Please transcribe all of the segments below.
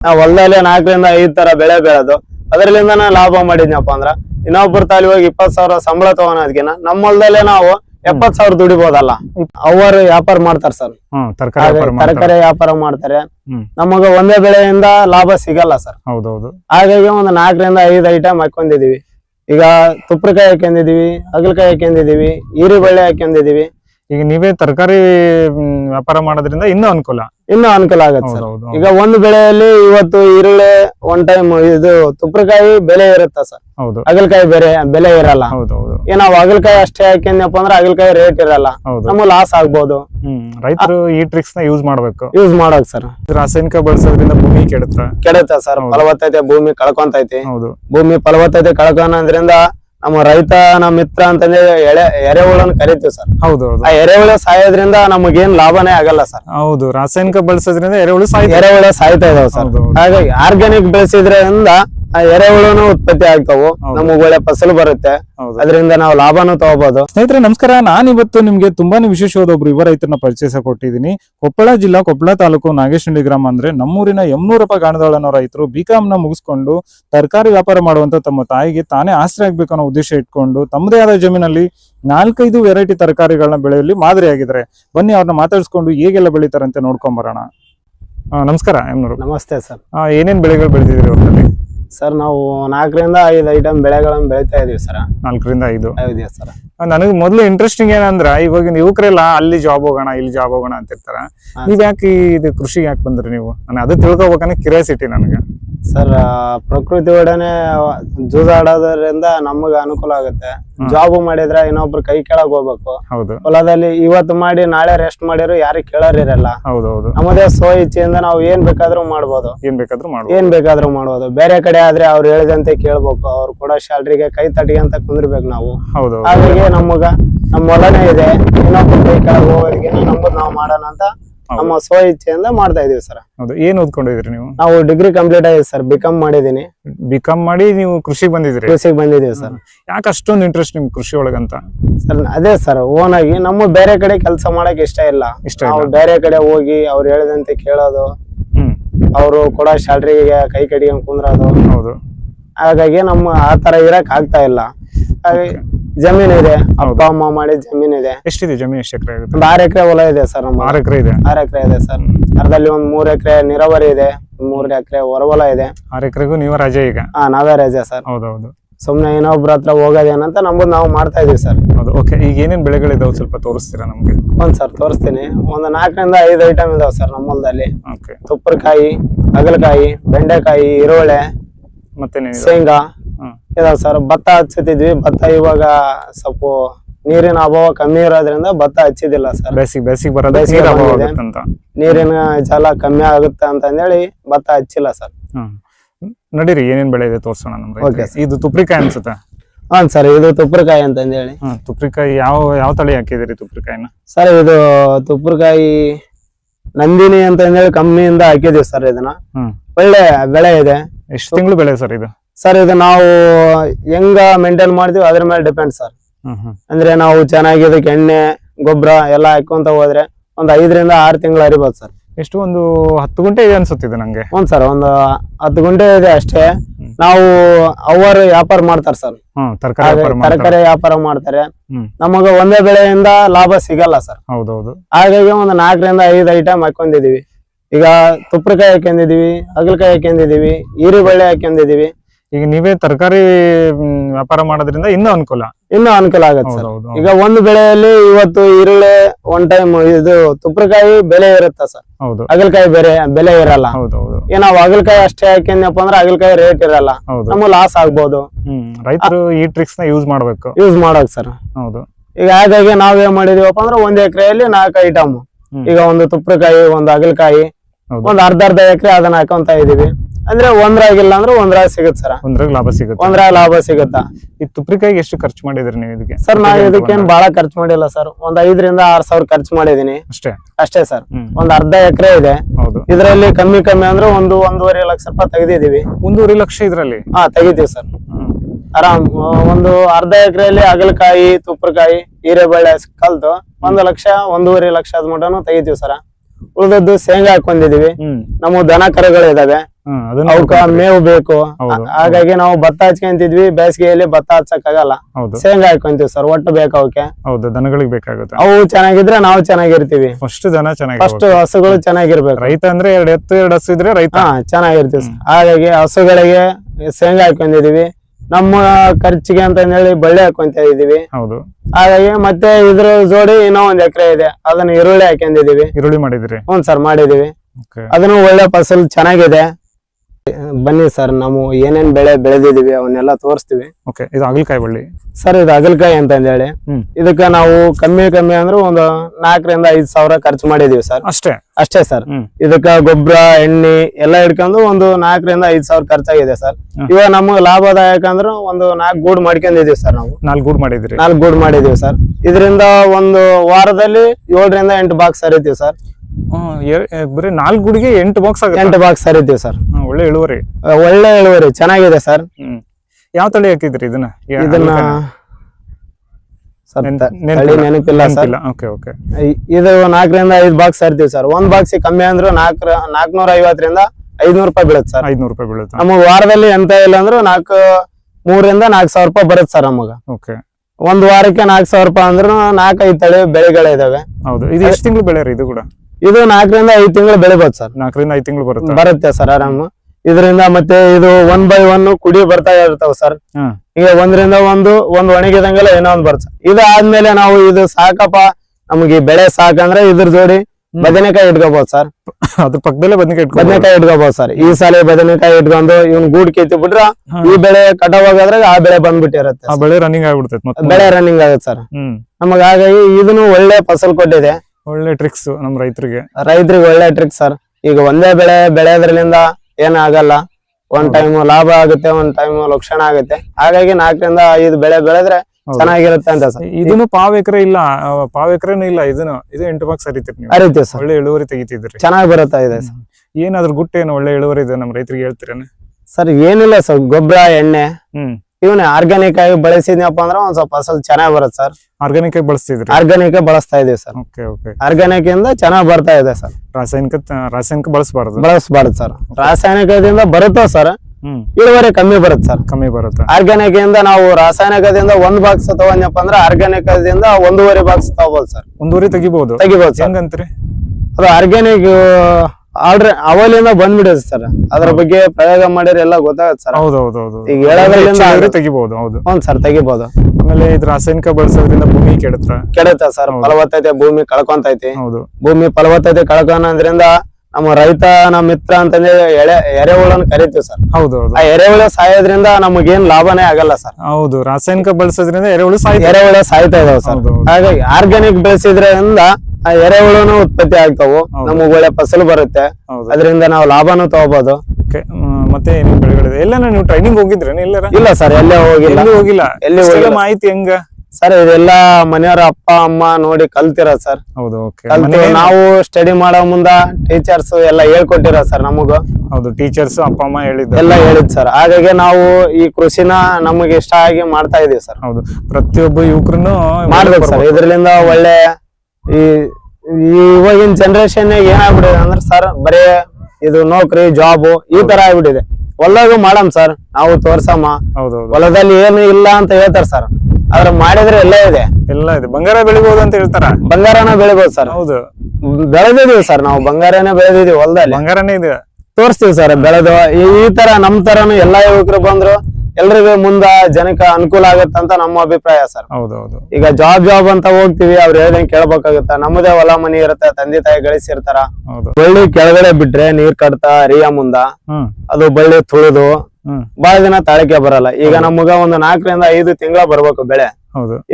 ನಾವು ಹೊಲದಲ್ಲಿ ನಾಲ್ಕರಿಂದ ಐದ್ ತರ ಬೆಳೆ ಬೆಳೆದು ಅದರಲ್ಲಿಂದ ಲಾಭ ಮಾಡಿದ್ನಪ್ಪ ಅಂದ್ರ ಇನ್ನೊಬ್ಬರ ತಾಲಿ ಹೋಗಿ ಇಪ್ಪತ್ ಸಾವಿರ ಸಂಬಳ ತಗೊಳೋದಕ್ಕಿಂತ ನಮ್ಮ ಹೊಲದಲ್ಲೇ ನಾವು ಎಪ್ಪತ್ ಸಾವಿರ ದುಡಿಬೋದಲ್ಲ. ಅವರು ವ್ಯಾಪಾರ ಮಾಡ್ತಾರ ಸರ್. ತರಕಾರಿ ವ್ಯಾಪಾರ ಮಾಡ್ತಾರೆ. ತರಕಾರಿ ವ್ಯಾಪಾರ ಮಾಡ್ತಾರೆ. ಹ್ಮ್. ನಮಗ ಒಂದೇ ಬೆಳೆಯಿಂದ ಲಾಭ ಸಿಗಲ್ಲ ಸರ್. ಹೌದೌದು. ಹಾಗಾಗಿ ಒಂದು ನಾಲ್ಕರಿಂದ ಐದು ಐಟಮ್ ಹಾಕೊಂಡಿದೀವಿ ಈಗ ತುಪ್ಪರಕಾಯಿ ಹಾಕೊಂಡಿದೀವಿ ಅಗಲಕಾಯಿ ಹಾಕೊಂಡಿದೀವಿ ಈರುಬಳ್ಳಿ ಹಾಕೊಂಡಿದೀವಿ ಈಗ ನೀವೇ ತರಕಾರಿ ವ್ಯಾಪಾರ ಮಾಡೋದ್ರಿಂದ ಇನ್ನೂ ಅನುಕೂಲ. ಇನ್ನೂ ಅನುಕೂಲ ಆಗತ್ತೆ ಸರ್. ಈಗ ಒಂದು ಬೆಳೆಯಲ್ಲಿ ಇವತ್ತು ಈರುಳ್ಳಿ ಒನ್ ಟೈಮ್ ಇದು ತುಪ್ಪರಕಾಯಿ ಬೆಲೆ ಇರುತ್ತೆ ಸರ್? ಹೌದು. ಹಾಗಲಕಾಯಿ ಬೇರೆ ಬೆಲೆ ಇರಲ್ಲ. ಹೌದು ಈಗ ನಾವು ಅಗಲಕಾಯಿ ಅಷ್ಟೇ ಹಾಕಿದ್ನಪ್ಪ ಅಂದ್ರೆ ಹಾಗಲಕಾಯಿ ರೇಟ್ ಇರಲ್ಲ. ಹೌದು. ನಮಗೆ ಲಾಸ್ ಆಗ್ಬೋದು. ಹ್ಮ್ ರೈತರು ಈ ಟ್ರಿಕ್ಸ್ನ ಯೂಸ್ ಮಾಡ್ಬೇಕು. ಯೂಸ್ ಮಾಡೋಕ್ ಸರ್. ರಾಸಾಯನಿಕ ಬಳಸೋದ್ರಿಂದ ಭೂಮಿ ಕೆಡುತ್ತ? ಕೆಡತ್ತ ಸರ್. ಫಲವತ್ತತೆ ಭೂಮಿ ಕಳ್ಕೊಂತೈತಿ. ಹೌದು. ಭೂಮಿ ಫಲವತ್ತತೆ ಕಳ್ಕೊಳೋದ್ರಿಂದ ನಮ್ಮ ರೈತ ನಮ್ಮ ಮಿತ್ರ ಅಂತಂದ್ರೆ ಎಳೆ ಎರೆಹುಳನ್ ಕರಿತೀವಿ ಸರ್. ಹೌದು ಹೌದು. ಆ ಎರೆಹುಳ ಸಾಯೋದ್ರಿಂದ ನಮಗೇನ್ ಲಾಭನೇ ಆಗಲ್ಲ ಸರ್. ಹೌದು ರಾಸಾಯನಿಕ ಬಳಸೋದ್ರಿಂದ ಎರೆಹುಳು ಸಾಯ್ತು ಎರೆಹುಳ ಸಾಯ್ತಾ ಇದಾವೆ ಸರ್. ಹಾಗಾಗಿ ಆರ್ಗ್ಯಾನಿಕ್ ಬೆಳೆಸಿದ್ರಿಂದ ಆ ಎರೆಹುಳುನು ಉತ್ಪತ್ತಿ ಆಗ್ತಾವು. ನಮಗ್ ಒಳ್ಳೆ ಫಸಲು ಬರುತ್ತೆ. ಅದರಿಂದ ನಾವು ಲಾಭನೂ ತಗೋಬಹುದು ಸ್ನೇಹಿತರೆ ನಮಸ್ಕಾರ. ನಾನು ಇವತ್ತು ನಿಮ್ಗೆ ತುಂಬಾನೇ ವಿಶೇಷವಾದ ಒಬ್ರು ಯುವ ರೈತರನ್ನ ಪರಿಚಯಸ ಕೊಟ್ಟಿದ್ದೀನಿ. ಕೊಪ್ಪಳ ಜಿಲ್ಲಾ ಕೊಪ್ಪಳ ತಾಲೂಕು ನಾಗೇಶನಹಳ್ಳಿ ಗ್ರಾಮ ಅಂದ್ರೆ ನಮ್ಮೂರಿನ ಯಮನೂರಪ್ಪ ಗಾಣದಾಳ ಅನ್ನೋ ರೈತರು ಬಿಕಾಂ ನ ಮುಗಿಸ್ಕೊಂಡು ತರಕಾರಿ ವ್ಯಾಪಾರ ಮಾಡುವಂತ ತಮ್ಮ ತಾಯಿಗೆ ತಾನೇ ಆಸರೆ ಆಗ್ಬೇಕು ಅನ್ನೋ ಉದ್ದೇಶ ಇಟ್ಕೊಂಡು ತಮ್ಮದೇ ಆದ ಜಮೀನಲ್ಲಿ ನಾಲ್ಕೈದು ವೆರೈಟಿ ತರಕಾರಿಗಳನ್ನ ಬೆಳೆಯಲ್ಲಿ ಮಾದರಿಯಾಗಿದ್ದಾರೆ ಬನ್ನಿ ಅವ್ರನ್ನ ಮಾತಾಡಿಸ್ಕೊಂಡು ಹೇಗೆಲ್ಲ ಬೆಳಿತಾರಂತೆ ನೋಡ್ಕೊಂಡ್ ಬರೋಣ. ನಮಸ್ಕಾರ ನಮಸ್ತೆ ಸರ್. ಏನೇನ್ ಬೆಳೆಗಳು ಬೆಳೆದಿದ್ದೀರಿ ಸರ್ ನಾವು ನಾಲ್ಕರಿಂದ ಐದು ಐಟಮ್ ಬೆಳೆಗಳನ್ನು ಬೆಳೀತಾ ಇದೀವಿ ಸರ್. ನಾಲ್ಕರಿಂದ ಐದು. ಐದು ಸರ್. ನನಗೆ ಮೊದಲು ಇಂಟ್ರೆಸ್ಟಿಂಗ್ ಏನಂದ್ರ ಇವಾಗಿನ ಯುವಕರೆಲ್ಲ ಅಲ್ಲಿ ಜಾಬ್ ಹೋಗೋಣ ಇಲ್ಲಿ ಜಾಬ್ ಹೋಗೋಣ ಅಂತ ಇರ್ತಾರ ನೀವ್ ಯಾಕೆ ಇದು ಕೃಷಿಗೆ ಯಾಕೆ ಬಂದ್ರಿ ನೀವು? ನಾನು ಅದು ತಿಳ್ಕೊಬೇಕನ್ನ ಕ್ಯೂರಿಯಾಸಿಟಿ ನನಗೆ. ಸರ್ ಪ್ರಕೃತಿ ಒಡನೆ ಜೂಜಾಡೋದ್ರಿಂದ ನಮಗ ಅನುಕೂಲ ಆಗುತ್ತೆ. ಜಾಬ್ ಮಾಡಿದ್ರೆ ಇನ್ನೊಬ್ರು ಕೈ ಕೆಳಗ್ ಹೋಗ್ಬೇಕು. ಹೊಲದಲ್ಲಿ ಇವತ್ತು ಮಾಡಿ ನಾಳೆ ರೆಸ್ಟ್ ಮಾಡಿದ್ರು ಯಾರು ಕೇಳೋರಿರಲ್ಲ. ಹೌದು ಹೌದು ನಮ್ಮದೇ ಸ್ವ ಇಚ್ಛೆಯಿಂದ ನಾವು ಏನ್ ಬೇಕಾದ್ರೂ ಮಾಡ್ಬೋದು. ಏನ್ ಬೇಕಾದ್ರೂ ಮಾಡ್ಬೋದು. ಏನ್ ಬೇಕಾದ್ರೂ ಮಾಡ್ಬೋದು. ಬೇರೆ ಕಡೆ ಆದ್ರೆ ಅವ್ರು ಹೇಳಿದಂತೆ ಕೇಳ್ಬೇಕು. ಅವ್ರು ಕೊಡೋ ಸ್ಯಾಲ್ರಿಗೆ ಕೈ ತಟಿಗೆ ಕುಂದಿರ್ಬೇಕು ನಾವು. ಹಾಗಾಗಿ ನಮಗ ನಮ್ಮ ಹೊಲನೇ ಇದೆ ಇನ್ನೊಬ್ಬರು ಕೈ ಕೆಳಗ್ ಹೋಗೋದಕ್ಕೆ ನಮ್ಮದ್ ನಾವು ಮಾಡೋಣ ಅಂತ ನಮ್ಮ ಸ್ವ ಇಚ್ಛೆಯಿಂದ ಮಾಡ್ತಾ ಇದೀವಿ ಸರ್. ಹೌದು ಏನ್ ಓದ್ಕೊಂಡಿದ್ರಿ ನೀವು? ನಾವು ಡಿಗ್ರಿ ಕಂಪ್ಲೀಟ್ ಆಗಿದೆ ಸರ್ ಬಿಕಾಮ್ ಮಾಡಿದೀನಿ ಬಿ ಕಾಮ್ ಮಾಡಿ ನೀವು ಕೃಷಿಗೆ ಬಂದಿದ್ರಿ ಕೃಷಿಗೆ ಬಂದಿದೀವಿ ಸರ್. ಯಾಕೆ ಅಷ್ಟೊಂದು ಇಂಟ್ರೆಸ್ಟ್ ನಿಮ್ ಕೃಷಿ ಒಳಗಂತ? ಸರ್ ಅದೇ ಸರ್ ಓನ್ ಆಗಿ ನಮ್ಮ ಬೇರೆ ಕಡೆ ಕೆಲಸ ಮಾಡಕ್ ಇಷ್ಟ ಇಲ್ಲ. ಇಷ್ಟ ನಾವು ಬೇರೆ ಕಡೆ ಹೋಗಿ ಅವ್ರು ಹೇಳಿದಂತೆ ಕೇಳೋದು. ಅವರು ಕೂಡ ಸ್ಯಾಲ್ರಿಗೆ ಕೈ ಕಡಿಗೆ ಕುಂದ್ರೋದು. ಹೌದು. ಹಾಗಾಗಿ ನಮ್ಮ ಆ ತರ ಇರಕ್ ಆಗ್ತಾ ಇಲ್ಲ. ಹಾಗಾಗಿ ಜಮೀನ್ ಇದೆ. ಅಪ್ಪ ಅಮ್ಮ ಮಾಡಿ ಜಮೀನ್ ಇದೆ. ಎಷ್ಟಿದೆ ಜಮೀನು ಎಷ್ಟು ಎಕರೆ ಇದೆ ಒಂದ್ ಆರ್ ಎಕರೆ ಹೊಲ ಇದೆ ಸರ್ ನಮ್ಮ ಆರು ಎಕರೆ ಇದೆ? ಆರು ಎಕರೆ ಇದೆ ಸರ್. ಅರ್ಧದಲ್ಲಿ ಒಂದ್ ಮೂರ್ ಎಕರೆ ನೀರಾವರಿ ಇದೆ. ಮೂರ್ ಎಕರೆ ಹೊರವಲ ಇದೆ. ಆರು ಎಕರೆಗೂ ನೀವು ರಜೆ ಈಗ? ಹಾ ನಾವೇ ರಜೆ ಸರ್. ಹೌದೌದು. ಸುಮ್ನೆ ಇನ್ನೊಬ್ರ ಹತ್ರ ಹೋಗೋದೇನಂತ ನಮ್ಮದು ನಾವು ಮಾಡ್ತಾ ಇದೀವಿ ಸರ್. ಹೌದು ಓಕೆ. ಈಗ ಏನೇನ್ ಬೆಳೆಗಳಿದಾವೆ ಸ್ವಲ್ಪ ತೋರಿಸ್ತೀರಾ ನಮ್ಗೆ? ಒಂದ್ ಸರ್ ತೋರಿಸ್ತೀನಿ. ಒಂದು ನಾಲ್ಕರಿಂದ ಐದು ಐಟಮ್ ಇದಾವೆ ಸರ್ ನಮ್ಮ ಹೊಲದಲ್ಲಿ ಓಕೆ. ತುಪ್ಪರಕಾಯಿ ಅಗಲಕಾಯಿ ಬೆಂಡೆಕಾಯಿ ಈರುಳ್ಳಿ ಮತ್ತೇನೇನಿದೆ? ಶೇಂಗಾ ಇದಾವೆ ಸರ್. ಭತ್ತ ಹಚ್ಚುತ್ತಿದ್ವಿ ಭತ್ತ ಇವಾಗ ಸ್ವಲ್ಪ ನೀರಿನ ಅಭಾವ ಕಮ್ಮಿ ಇರೋದ್ರಿಂದ ಭತ್ತ ಹಚ್ಚಿದಿಲ್ಲ ಸರ್. ಬೇಸಿಗೆ ಬೇಸಿಗೆ ಬರೋದು ಬೇಸಿಗೆ ನೀರ್ ಅಭಾವ ಬಂದಿದೆ. ಆಗುತ್ತಂತ. ನೀರಿನ ಜಲ ಕಮ್ಮಿ ಆಗುತ್ತೆ ಅಂತ ಹೇಳಿ ಭತ್ತ ಹಚ್ಚಿಲ್ಲ ಸರ್. ಹ್ಮ್. ನಡೀರಿ ಏನೇನ್ ಬೆಳೆ ಇದೆ ತೋರ್ಸೋಣ Okay, ಇದು ತುಪ್ರಿಕಾಯಿ ಅನ್ಸುತ್ತೆ? ಹಾ ಸರ್ ಇದು ತುಪ್ಪರಕಾಯಿ ಅಂತ ಹೇಳಿ ಹ್ಮ್ ತುಪ್ರಿಕಾಯಿ ಯಾವ ಯಾವ ತಳಿ ಹಾಕಿದಿರಿ ತುಪ್ರಿಕಾಯಿನ? ಸರ್ ಇದು ತುಪ್ಪರಕಾಯಿ ನಂದಿನಿ ಅಂತ ಹೇಳಿ ಕಮ್ಮಿಯಿಂದ ಹಾಕಿದೀವಿ ಸರ್ ಇದನ್ನ. ಹ್ಮ್. ಒಳ್ಳೆ ಬೆಳೆ ಇದೆ. ಎಷ್ಟು ತಿಂಗಳು ಬೆಳೆ ಸರ್ ಇದು? ಸರ್ ಇದು ನಾವು ಹೆಂಗ ಮೇಂಟೈನ್ ಮಾಡ್ತೀವಿ ಅದ್ರ ಮೇಲೆ ಡಿಪೆಂಡ್ ಸರ್ ಅಂದ್ರೆ ನಾವು ಚೆನ್ನಾಗಿ ಇದಕ್ಕೆ ಎಣ್ಣೆ ಗೊಬ್ಬರ ಎಲ್ಲ ಹಾಕೊಂತ ಹೋದ್ರೆ ಒಂದ್ ಐದರಿಂದ ಆರು ತಿಂಗಳು ಹರಿಬೋದು ಸರ್ ಎಷ್ಟು? ಒಂದು ಹತ್ತು ಗುಂಟೆ ಇದೆ ಅನ್ಸುತ್ತಿದೆ ನಂಗೆ. ಒಂದ್ ಸರ್ ಒಂದು ಹತ್ತು ಗುಂಟೆ ಇದೆ ಅಷ್ಟೇ. ನಾವು ಅವರು ವ್ಯಾಪಾರ ಮಾಡ್ತಾರೆ ಸರ್ ತರಕಾರಿ ವ್ಯಾಪಾರ ಮಾಡ್ತಾರೆ. ನಮಗ ಒಂದೇ ಬೆಳೆಯಿಂದ ಲಾಭ ಸಿಗಲ್ಲ ಸರ್ ಹೌದೌದು. ಹಾಗಾಗಿ ಒಂದು ನಾಲ್ಕರಿಂದ ಐದು ಐಟಮ್ ಹಾಕೊಂಡಿದೀವಿ ಈಗ ತುಪ್ಪರಕಾಯಿ ಹಾಕೊಂಡಿದೀವಿ ಅಗಲಕಾಯಿ ಹಾಕೊಂಡಿದೀವಿ ಈರುಳ್ಳಿ ಹಾಕೊಂಡಿದೀವಿ ಈಗ ನೀವೇ ತರಕಾರಿ ವ್ಯಾಪಾರ ಮಾಡೋದ್ರಿಂದ ಇನ್ನೂ ಅನುಕೂಲ. ಇನ್ನೂ ಅನುಕೂಲ ಆಗತ್ತೆ ಸರ್. ಈಗ ಒಂದು ಬೆಳೆಯಲ್ಲಿ ಇವತ್ತು ಈರುಳ್ಳಿ ಒನ್ ಟೈಮ್ ಇದು ತುಪ್ಪರಕಾಯಿ ಬೆಲೆ ಇರುತ್ತೆ ಸರ್? ಹೌದು. ಅಗಲಕಾಯಿ ಬೇರೆ ಬೆಲೆ ಇರಲ್ಲ. ಹೌದು ಈಗ ನಾವು ಅಗಲಕಾಯಿ ಅಷ್ಟೇ ಹಾಕಿದ್ನಪ್ಪ ಅಂದ್ರೆ ಹಾಗಲಕಾಯಿ ರೇಟ್ ಇರಲ್ಲ. ಹೌದು. ನಮಗೆ ಲಾಸ್ ಆಗ್ಬೋದು. ಹ್ಮ್ ರೈತರು ಈ ಟ್ರಿಕ್ಸ್ನ ಯೂಸ್ ಮಾಡ್ಬೇಕು. ಯೂಸ್ ಮಾಡೋಕ್ ಸರ್. ಹೌದು. ಈಗ ಹಾಗಾಗಿ ನಾವ್ ಏನ್ ಮಾಡಿದೀವಪ್ಪ ಅಂದ್ರೆ ಒಂದ್ ಎಕರೆಯಲ್ಲಿ ನಾಲ್ಕು ಐಟಮ್ ಹ್ಮ್. ಈಗ ಒಂದು ತುಪ್ಪರಕಾಯಿ ಒಂದು ಹಾಗಲಕಾಯಿ ಹೌದು. ಒಂದ್ ಅರ್ಧ ಅರ್ಧ ಎಕರೆ ಅದನ್ನ ಹಾಕೊಂತ ಇದೀವಿ. ಅಂದ್ರೆ ಒಂದ್ರಾಗಿಲ್ಲ ಅಂದ್ರೆ ಒಂದ್ರಾಗ ಸಿಗುತ್ತೆ ಸರ್. ಒಂದ್ರಾಗ ಲಾಭ ಸಿಗುತ್ತೆ. ಒಂದ್ರಾಗ ಲಾಭ ಸಿಗುತ್ತಾ? ಈ ತುಪ್ರಿಕಾಯಿಗೆ ಎಷ್ಟು ಖರ್ಚು ಮಾಡಿದ್ರಿ ನೀವು ಇದಕ್ಕೆ? ಸರ್ ನಾ ಇದಕ್ಕೆ ಇದಕ್ಕೇನ್? ಬಾಳ ಖರ್ಚು ಮಾಡಿಲ್ಲ ಸರ್. ಒಂದ್ ಐದರಿಂದ ಆರ್ ಸಾವಿರ ಖರ್ಚು ಮಾಡಿದೀನಿ. ಅಷ್ಟೇ? ಅಷ್ಟೇ ಸರ್. ಒಂದ್ ಅರ್ಧ ಎಕರೆ ಇದೆ. ಇದರಲ್ಲಿ ಕಮ್ಮಿ ಕಮ್ಮಿ ಅಂದ್ರೆ ಒಂದು ಒಂದೂವರೆ ಲಕ್ಷ ರೂಪಾಯಿ ತೆಗೆದಿದೀವಿ ಒಂದೂವರೆ ಲಕ್ಷ ಇದ್ರಲ್ಲಿ? ಹಾ ತೆಗಿತೀವಿ ಸರ್. ಆರಾಮ್ ಒಂದು ಅರ್ಧ ಎಕರೆಯಲ್ಲಿ ಅಗಲಕಾಯಿ ತುಪ್ಪರಕಾಯಿ ಹೀರೆಬಳ್ಳೆ ಕಲ್ತು ಒಂದ್ ಲಕ್ಷ ಒಂದೂವರೆ ಲಕ್ಷ ಮಟನು ತೆಗಿತೀವಿ ಸರ್. ಉಳಿದದ್ದು ಶೇಂಗಾ ಹಾಕೊಂಡಿದೀವಿ ನಮ್ಮ ದನ ಕರುಗಳು ಇದಾವೆ. ಹ್ಮ್ ಅದನ್ನ ಅವಕ್ಕ. ಮೇವು ಬೇಕು. ಹಾಗಾಗಿ ನಾವು ಭತ್ತ ಹಚ್ಕೊಂತಿದ್ವಿ ಬೇಸಿಗೆಯಲ್ಲಿ ಭತ್ತ ಹಚ್ಚಕ್ ಆಗಲ್ಲ ಶೇಂಗಾ ಹಾಕೊಂತೀವಿ ಸರ್ ಒಟ್ಟು ಬೇಕು ಅವಕ್ಕೆ ಹೌದು ದನಗಳಿಗೆ ಬೇಕಾಗುತ್ತೆ. ಅವು ಚೆನ್ನಾಗಿದ್ರೆ ನಾವು ಚೆನ್ನಾಗಿರ್ತೀವಿ. ಫಸ್ಟ್ ದನ ಚೆನ್ನಾಗಿ ಫಸ್ಟ್ ಹಸುಗಳು ಚೆನ್ನಾಗಿರ್ಬೇಕು. ರೈತ ಅಂದ್ರೆ ಎರಡು ಎತ್ತು ಎರಡು ಹಸು ಇದ್ರೆ ರೈತ. ಚೆನ್ನಾಗಿರ್ತೀವಿ ಸರ್. ಹಾಗಾಗಿ ಹಸುಗಳಿಗೆ ಶೇಂಗಾ ಹಾಕೊಂಡಿದೀವಿ. ನಮ್ಮ ಖರ್ಚಿಗೆ ಅಂತ ಹೇಳಿ ಬಳ್ಳಿ ಹಾಕೊಂತ ಇದೀವಿ ಹೌದು. ಹಾಗಾಗಿ ಮತ್ತೆ ಇದ್ರ ಜೋಡಿ ಇನ್ನೂ ಒಂದ್ ಎಕರೆ ಇದೆ. ಅದನ್ನ ಈರುಳ್ಳಿ ಹಾಕೊಂಡಿದೀವಿ. ಈರುಳ್ಳಿ ಮಾಡಿದ್ರಿ? ಹ್ಞೂ ಸರ್ ಮಾಡಿದೀವಿ. ಅದನ್ನು ಒಳ್ಳೆ ಫಸಲ್ ಚೆನ್ನಾಗಿದೆ. ಬನ್ನಿ ಸರ್ ನಾವು ಏನೇನ್ ಬೆಳೆ ಬೆಳೆದಿದೀವಿ ಅವನ್ನೆಲ್ಲ ತೋರಿಸ್ತೀವಿ. ಓಕೆ ಇದು ಹಾಗಲಕಾಯಿ ಬಳ್ಳಿ. ಸರ್ ಇದು ಹಾಗಲಕಾಯಿ ಅಂತ ಹೇಳಿ ಇದಕ್ಕೆ ನಾವು ಕಮ್ಮಿ ಕಮ್ಮಿ ಅಂದ್ರೆ ಒಂದು ನಾಲ್ಕರಿಂದ ಐದ್ ಸಾವಿರ ಖರ್ಚು ಮಾಡಿದೀವಿ ಸರ್. ಅಷ್ಟೇ? ಅಷ್ಟೇ ಸರ್. ಇದಕ್ಕ ಗೊಬ್ಬರ ಎಣ್ಣೆ ಎಲ್ಲ ಹಿಡ್ಕೊಂಡು ಒಂದು ನಾಲ್ಕರಿಂದ ಐದ್ ಸಾವಿರ ಖರ್ಚಾಗಿದೆ ಸರ್. ಇವಾಗ ನಮ್ಗೆ ಲಾಭದಾಯಕ ಅಂದ್ರೆ ಒಂದು ನಾಲ್ಕು ಗೂಡ್ ಮಾಡ್ಕೊಂಡಿದೀವಿ ಸರ್ ನಾವು. ನಾಲ್ಕು ಗೂಡ್ ಮಾಡಿದ್ರಿ ನಾಲ್ಕು ಗೂಡ್ ಮಾಡಿದೀವಿ ಸರ್. ಇದರಿಂದ ಒಂದು ವಾರದಲ್ಲಿ ಏಳರಿಂದ ಎಂಟು ಬಾಕ್ಸ್ ಸರಿತೀವಿ ಸರ್. ಬರೀ ನಾಲ್ಕು ಗುಡಿಗೆ ಎಂಟು ಬಾಕ್ಸ್ ಆಗುತ್ತೆ. ಎಂಟು ಬಾಕ್ಸ್ ಸರಿತೀವಿ ಸರ್. ಒಳ್ಳೆ ಇಳುವರಿ. ಒಳ್ಳೆ ಇಳುವರಿ ಚೆನ್ನಾಗಿದೆ ಸರ್. ಯಾವ ತಳಿ ಹಾಕಿದ್ರಿ ಇದನ್ನ? ಇದನ್ನ. ತಳಿ ನೆನಪಿಲ್ಲ. ಸರ್. Okay okay. ಇದು ನಾಲ್ಕರಿಂದ ಐದು ಬಾಕ್ಸ್ ಸರಿತೀವಿ ಸರ್. ಒಂದ್ ಬಾಕ್ಸ್ ಕಮ್ಮಿ ಅಂದ್ರು ನಾಲ್ಕ ನಾಲ್ಕನೂರ ಐವತ್ತರಿಂದ ಐದ್ನೂರು ರೂಪಾಯಿ ಬೀಳುತ್ತೆ ಸರ್. ಐದ್ನೂರು ರೂಪಾಯಿ ಬೀಳುತ್ತೆ? ನಮಗ್ ವಾರದಲ್ಲಿ ಎಂತ ಇಲ್ಲ ಅಂದ್ರು ನಾಲ್ಕು ಮೂರರಿಂದ ನಾಲ್ಕು ಸಾವಿರ ರೂಪಾಯಿ ಬರುತ್ತೆ ಸರ್ ನಮಗ. ಓಕೆ. ಒಂದ್ ವಾರಕ್ಕೆ ನಾಲ್ಕು ಸಾವಿರ ರೂಪಾಯಿ ಅಂದ್ರೂ ನಾಲ್ಕೈದು ತಳಿ ಬೆಳೆಗಳಿದಾವೆ. ಹೌದು. ಇದು ಎಷ್ಟು ತಿಂಗಳು ಬೆಳೆ ರೀ ಇದು ಕೂಡ? ಇದು ನಾಲ್ಕರಿಂದ ಐದು ತಿಂಗಳು ಬೆಳಿಬೋದು ಸರ್. ನಾಲ್ಕರಿಂದ ಐದು ತಿಂಗಳು ಬರುತ್ತೆ? ಬರುತ್ತೆ ಸರ್ ಆರಾಮ. ಇದರಿಂದ ಮತ್ತೆ ಇದು ಒನ್ ಬೈ ಒನ್ ಕುಡಿ ಬರ್ತಾ ಇರ್ತಾವ ಸರ್. ಈಗ ಒಂದರಿಂದ ಒಂದು ಒಂದ್ ಒಣಗಿದಂಗೆಲ್ಲ ಏನೋ ಒಂದ್ ಬರುತ್ತೆ ಇದು ಆದ್ಮೇಲೆ ನಾವು ಇದು ಸಾಕಪ್ಪ. ನಮ್ಗೆ ಬೆಳೆ ಸಾಕಂದ್ರೆ ಇದ್ರ ಜೋಡಿ ಬದನೆಕಾಯಿ ಇಟ್ಕೋಬಹುದು ಸರ್. ಅದ್ರ ಪಕ್ಕದಲ್ಲೇ ಬದನೆಕಾಯಿ ಬದನೆಕಾಯಿ ಇಟ್ಕೋಬಹುದು ಸರ್. ಈ ಸಾಲಿ ಬದನೆಕಾಯಿ ಇಟ್ಕೊಂಡು ಇವ್ನ್ ಗೂಡ್ ಕಿತ್ತಿ ಬಿಟ್ರ ಈ ಬೆಳೆ ಕಟಾವಾಗಾದ್ರೆ ಆ ಬೆಳೆ ಬಂದ್ಬಿಟ್ಟಿರತ್ತೆ ಆ ಬೆಳೆ ರನ್ನಿಂಗ್ ಆಗ್ಬಿಡ್ತೈತೆ ಮತ್ತೆ ಬೆಳೆ ರನ್ನಿಂಗ್ ಆಗುತ್ತೆ ಸರ್. ನಮಗ ಹಾಗಾಗಿ ಇದನ್ನು ಒಳ್ಳೆ ಫಸಲ್ ಕೊಟ್ಟಿದೆ ಒಳ್ಳೆ ಟ್ರಿಕ್ಸ್ ನಮ್ ರೈತರಿಗೆ. ರೈತರಿಗೆ ಒಳ್ಳೆ ಟ್ರಿಕ್ ಸರ್ ಈಗ ಒಂದೇ ಬೆಳೆ ಬೆಳೆಯೋದ್ರಲಿಂದ ಏನ್ ಆಗಲ್ಲ. ಒಂದ್ ಟೈಮ್ ಲಾಭ ಆಗುತ್ತೆ ಒಂದ್ ಟೈಮ್ ಲಕ್ಷಣ ಆಗುತ್ತೆ. ಹಾಗಾಗಿ ನಾಲ್ಕರಿಂದ ಐದು ಬೆಳೆ ಬೆಳೆದ್ರೆ ಚೆನ್ನಾಗಿರುತ್ತೆ ಅಂತ ಸರ್ ಇದನ್ನು ಪಾವ್ ಎಕರೆ ಇಲ್ಲ ಪಾವ್ ಎಕರೆನೂ ಇಲ್ಲ ಇದನ್ನು ಇದು ಎಂಟು ಬಾಕ್ಸ್ ನೀವು. ಸರ್ ಒಳ್ಳೆ ಇಳುವರಿ ತೆಗಿತಿದ್ರಿ ಚೆನ್ನಾಗಿ ಬರುತ್ತಾ ಇದೆ ಸರ್ ಏನಾದ್ರು ಗುಟ್ಟೇನು ಏನು ಒಳ್ಳೆ ಇಳುವರಿ ಇದೆ ನಮ್ ರೈತರಿಗೆ ಹೇಳ್ತೀರೇನೆ? ಸರ್ ಏನಿಲ್ಲ ಸರ್ ಗೊಬ್ಬರ ಎಣ್ಣೆ ಹ್ಮ್. ಇವನೇ ಆರ್ಗ್ಯಾನಿಕ್ ಆಗಿ ಬಳಸಿದ್ನಪ್ಪ ಅಂದ್ರೆ ಒಂದ್ ಸ್ವಲ್ಪ ಫಸಲ್ ಚೆನ್ನಾಗಿ ಬರುತ್ತೆ ಸರ್. ಆರ್ಗಾನಿಕ್ ಆಗಿ ಬಳಸ್ತಿದ್ರಿ? ಆರ್ಗ್ಯಾನಿಕ್ ಬಳಸ್ತಾ ಇದೀವಿ ಸರ್. ಓಕೆ ಓಕೆ ಆರ್ಗ್ಯಾನಿಕ್ ಇಂದ ಚೆನ್ನಾಗಿ ಬರ್ತಾ ಇದೆ ಸರ್. ರಾಸಾಯನಿಕ ರಾಸಾಯನಿಕ ಬಳಸಬಾರ್ದು? ಬಳಸಬಾರ್ದು ಸರ್. ರಾಸಾಯನಿಕದಿಂದ ಬರುತ್ತೋ ಸರ್ ಹ್ಮ್. ಇಳುವರಿ ಕಮ್ಮಿ ಬರುತ್ತೆ ಸರ್. ಕಮ್ಮಿ ಬರುತ್ತೆ. ಆರ್ಗ್ಯಾನಿಕ್ ಇಂದ ನಾವು ರಾಸಾಯನಿಕದಿಂದ ಒಂದ್ ಬಾಕ್ಸ್ ತಗೊಂಡ್ಯಪ್ಪ ಅಂದ್ರೆ ಆರ್ಗ್ಯಾನಿಕ್ ದಿಂದ ಒಂದೂವರೆ ಬಾಕ್ಸ್ ತಗೋಬಹುದು ಸರ್. ಒಂದೂವರೆ ತೆಗಿಬಹುದು ತೆಗಿಬಹುದು ಹೆಂಗಂತ್ರಿ? ಅದು ಆರ್ಗ್ಯಾನಿಕ್ ಆಲ್ರೆಡಿ ಅವಲಿಂದ ಬಂದ್ಬಿಡುತ್ತೆ ಸರ್. ಅದ್ರ ಬಗ್ಗೆ ಪ್ರಯೋಗ ಮಾಡಿದ್ರೆ ಎಲ್ಲ ಗೊತ್ತಾಗತ್ತೆ ಸರ್. ಹೌದೌದೌದು ಈಗ ಹೇಳೋದ್ರಿಂದ. ತೆಗಿಬಹುದು ಹೌದು. ಹ್ಞೂ ಸರ್ ತೆಗಿಬಹುದು ಆಮೇಲೆ ಇದು ರಾಸಾಯನಿಕ ಬಳಸೋದ್ರಿಂದ ಭೂಮಿ ಕೆಡುತ್ತ? ಕೆಡತ್ತ ಸರ್ ಫಲವತ್ತತೆ ಭೂಮಿ ಕಳ್ಕೊಂತೈತಿ. ಹೌದು. ಭೂಮಿ ಫಲವತ್ತತೆ ಕಳ್ಕೊಂಡ್ರಿಂದ ನಮ್ಮ ರೈತ ನಮ್ಮ ಮಿತ್ರ ಅಂತಂದ್ರೆ ಎಳೆ ಎರೆಹುಳನ್ ಕರಿತೀವಿ ಸರ್. ಹೌದು ಹೌದು. ಆ ಎರೆಹುಳ ಸಾಯೋದ್ರಿಂದ ನಮಗೇನ್ ಲಾಭನೇ ಆಗಲ್ಲ ಸರ್. ಹೌದು ರಾಸಾಯನಿಕ ಬಳಸೋದ್ರಿಂದ ಎರೆಹುಳು ಸಾಯ್ತು ಎರೆಹುಳ ಸಾಯ್ತಾ ಇದಾವೆ ಸರ್. ಹೌದು, ಹೌದು. ಹಾಗಾಗಿ ಆರ್ಗ್ಯಾನಿಕ್ ಬೆಳೆಸಿದ್ರಿಂದ ಆ ಎರೆಹುಳುನು ಉತ್ಪತ್ತಿ ಆಗ್ತಾವು. ನಮಗ್ ಒಳ್ಳೆ ಫಸಲು ಬರುತ್ತೆ. ಅದರಿಂದ ನಾವು ಲಾಭನು ತಗೋಬಹುದು ಮತ್ತೆ ಏನೇನ್ ಬೆಳೆಗಳಿದೆ? ಎಲ್ಲಾನ ನೀವು ಟ್ರೈನಿಂಗ್ ಹೋಗಿದ್ರೆ ಎಲ್ಲಾರ ಇಲ್ಲ ಸರ್ ಎಲ್ಲೇ ಹೋಗಿಲ್ಲ. ಹೋಗಿಲ್ಲ? ಎಲ್ಲಿ ಹೋಗಿಲ್ಲ. ಮಾಹಿತಿ ಹೆಂಗ? ಸರ್ ಇದೆಲ್ಲ ಮನೆಯವರ ಅಪ್ಪ ಅಮ್ಮ ನೋಡಿ ಕಲ್ತಿರ ಸರ್? ಹೌದು ಕಲ್ತು ನಾವು ಸ್ಟಡಿ ಮಾಡೋ ಮುಂದ ಟೀಚರ್ಸ್ ಎಲ್ಲ ಹೇಳ್ಕೊಟ್ಟಿರ ಸರ್ ನಮಗ? ಹೌದು ಟೀಚರ್ಸ್ ಅಪ್ಪ ಅಮ್ಮ ಹೇಳಿದ್ ಎಲ್ಲ ಹೇಳಿದ್ ಸರ್. ಹಾಗಾಗಿ ನಾವು ಈ ಕೃಷಿನ ನಮಗೆ ಇಷ್ಟ ಆಗಿ ಮಾಡ್ತಾ ಇದೀವಿ ಸರ್. ಹೌದು ಪ್ರತಿಯೊಬ್ಬ ಯುವಕರನ್ನು ಮಾಡ್ಬೇಕು ಸರ್. ಇದರಿಂದ ಒಳ್ಳೆ ಈ ಇವಾಗಿನ ಜನರೇಷನ್ ಏನಾಗ್ಬಿಟ್ಟಿದೆ ಅಂದ್ರೆ ಸರ್ ಬರೇ ಇದು ನೌಕರಿ ಜಾಬ್ ಈ ತರ ಆಗ್ಬಿಟ್ಟಿದೆ. ಹೊಲದಾಗ ಮಾಡಮ್ ಸರ್ ನಾವು ತೋರ್ಸಮ್ಮ. ಹೊಲದಲ್ಲಿ ಏನು ಇಲ್ಲ ಅಂತ ಹೇಳ್ತಾರ ಸರ್ ಆದ್ರೆ ಮಾಡಿದ್ರೆ ಎಲ್ಲ ಇದೆ. ಎಲ್ಲ ಇದೆ. ಬಂಗಾರ ಬೆಳಿಬಹುದು ಅಂತ ಹೇಳ್ತಾರ? ಬಂಗಾರನ ಬೆಳಿಬಹುದು ಸರ್ ಹೌದು. ಬೆಳೆದಿದೀವಿ ಸರ್ ನಾವು. ಬಂಗಾರನೇ ಬೆಳೆದಿದೀವಿ ಹೊಲದಲ್ಲಿ. ಬಂಗಾರನೇ ಇದೆ. ತೋರಿಸ್ತೀವಿ ಸರ್ ಬೆಳೆದು. ಈ ತರ ನಮ್ ತರನು ಎಲ್ಲಾ ಯುವಕರು ಬಂದ್ರು. ಎಲ್ರಿಗೂ ಮುಂದ ಜನಕ್ಕೆ ಅನುಕೂಲ ಆಗತ್ತಂತ ನಮ್ಮ ಅಭಿಪ್ರಾಯ ಸರ್. ಹೌದು ಹೌದು ಈಗ ಜಾಬ್ ಜಾಬ್ ಅಂತ ಹೋಗ್ತಿವಿ ಅವ್ರು ಹೇಳ್ದಂಗೆ ಕೇಳ್ಬೇಕಾಗುತ್ತ. ನಮ್ಮದೇ ಹೊಲ ಮನಿ ಇರುತ್ತೆ ತಂದೆ ತಾಯಿ ಗಳಿಸಿರ್ತಾರ. ಬಳ್ಳಿ ಕೆಳಗಡೆ ಬಿಟ್ರೆ ನೀರ್ ಕಟ್ತಾ ಅರಿಯ ಮುಂದ. ಅದು ಬಳ್ಳಿ ತುಳಿದು ಬಹಳ ದಿನ ತಾಳಿಕೆ ಬರಲ್ಲ. ಈಗ ನಮಗ ಒಂದು ನಾಲ್ಕರಿಂದ ಐದು ತಿಂಗಳ ಬರ್ಬೇಕು ಬೆಳೆ.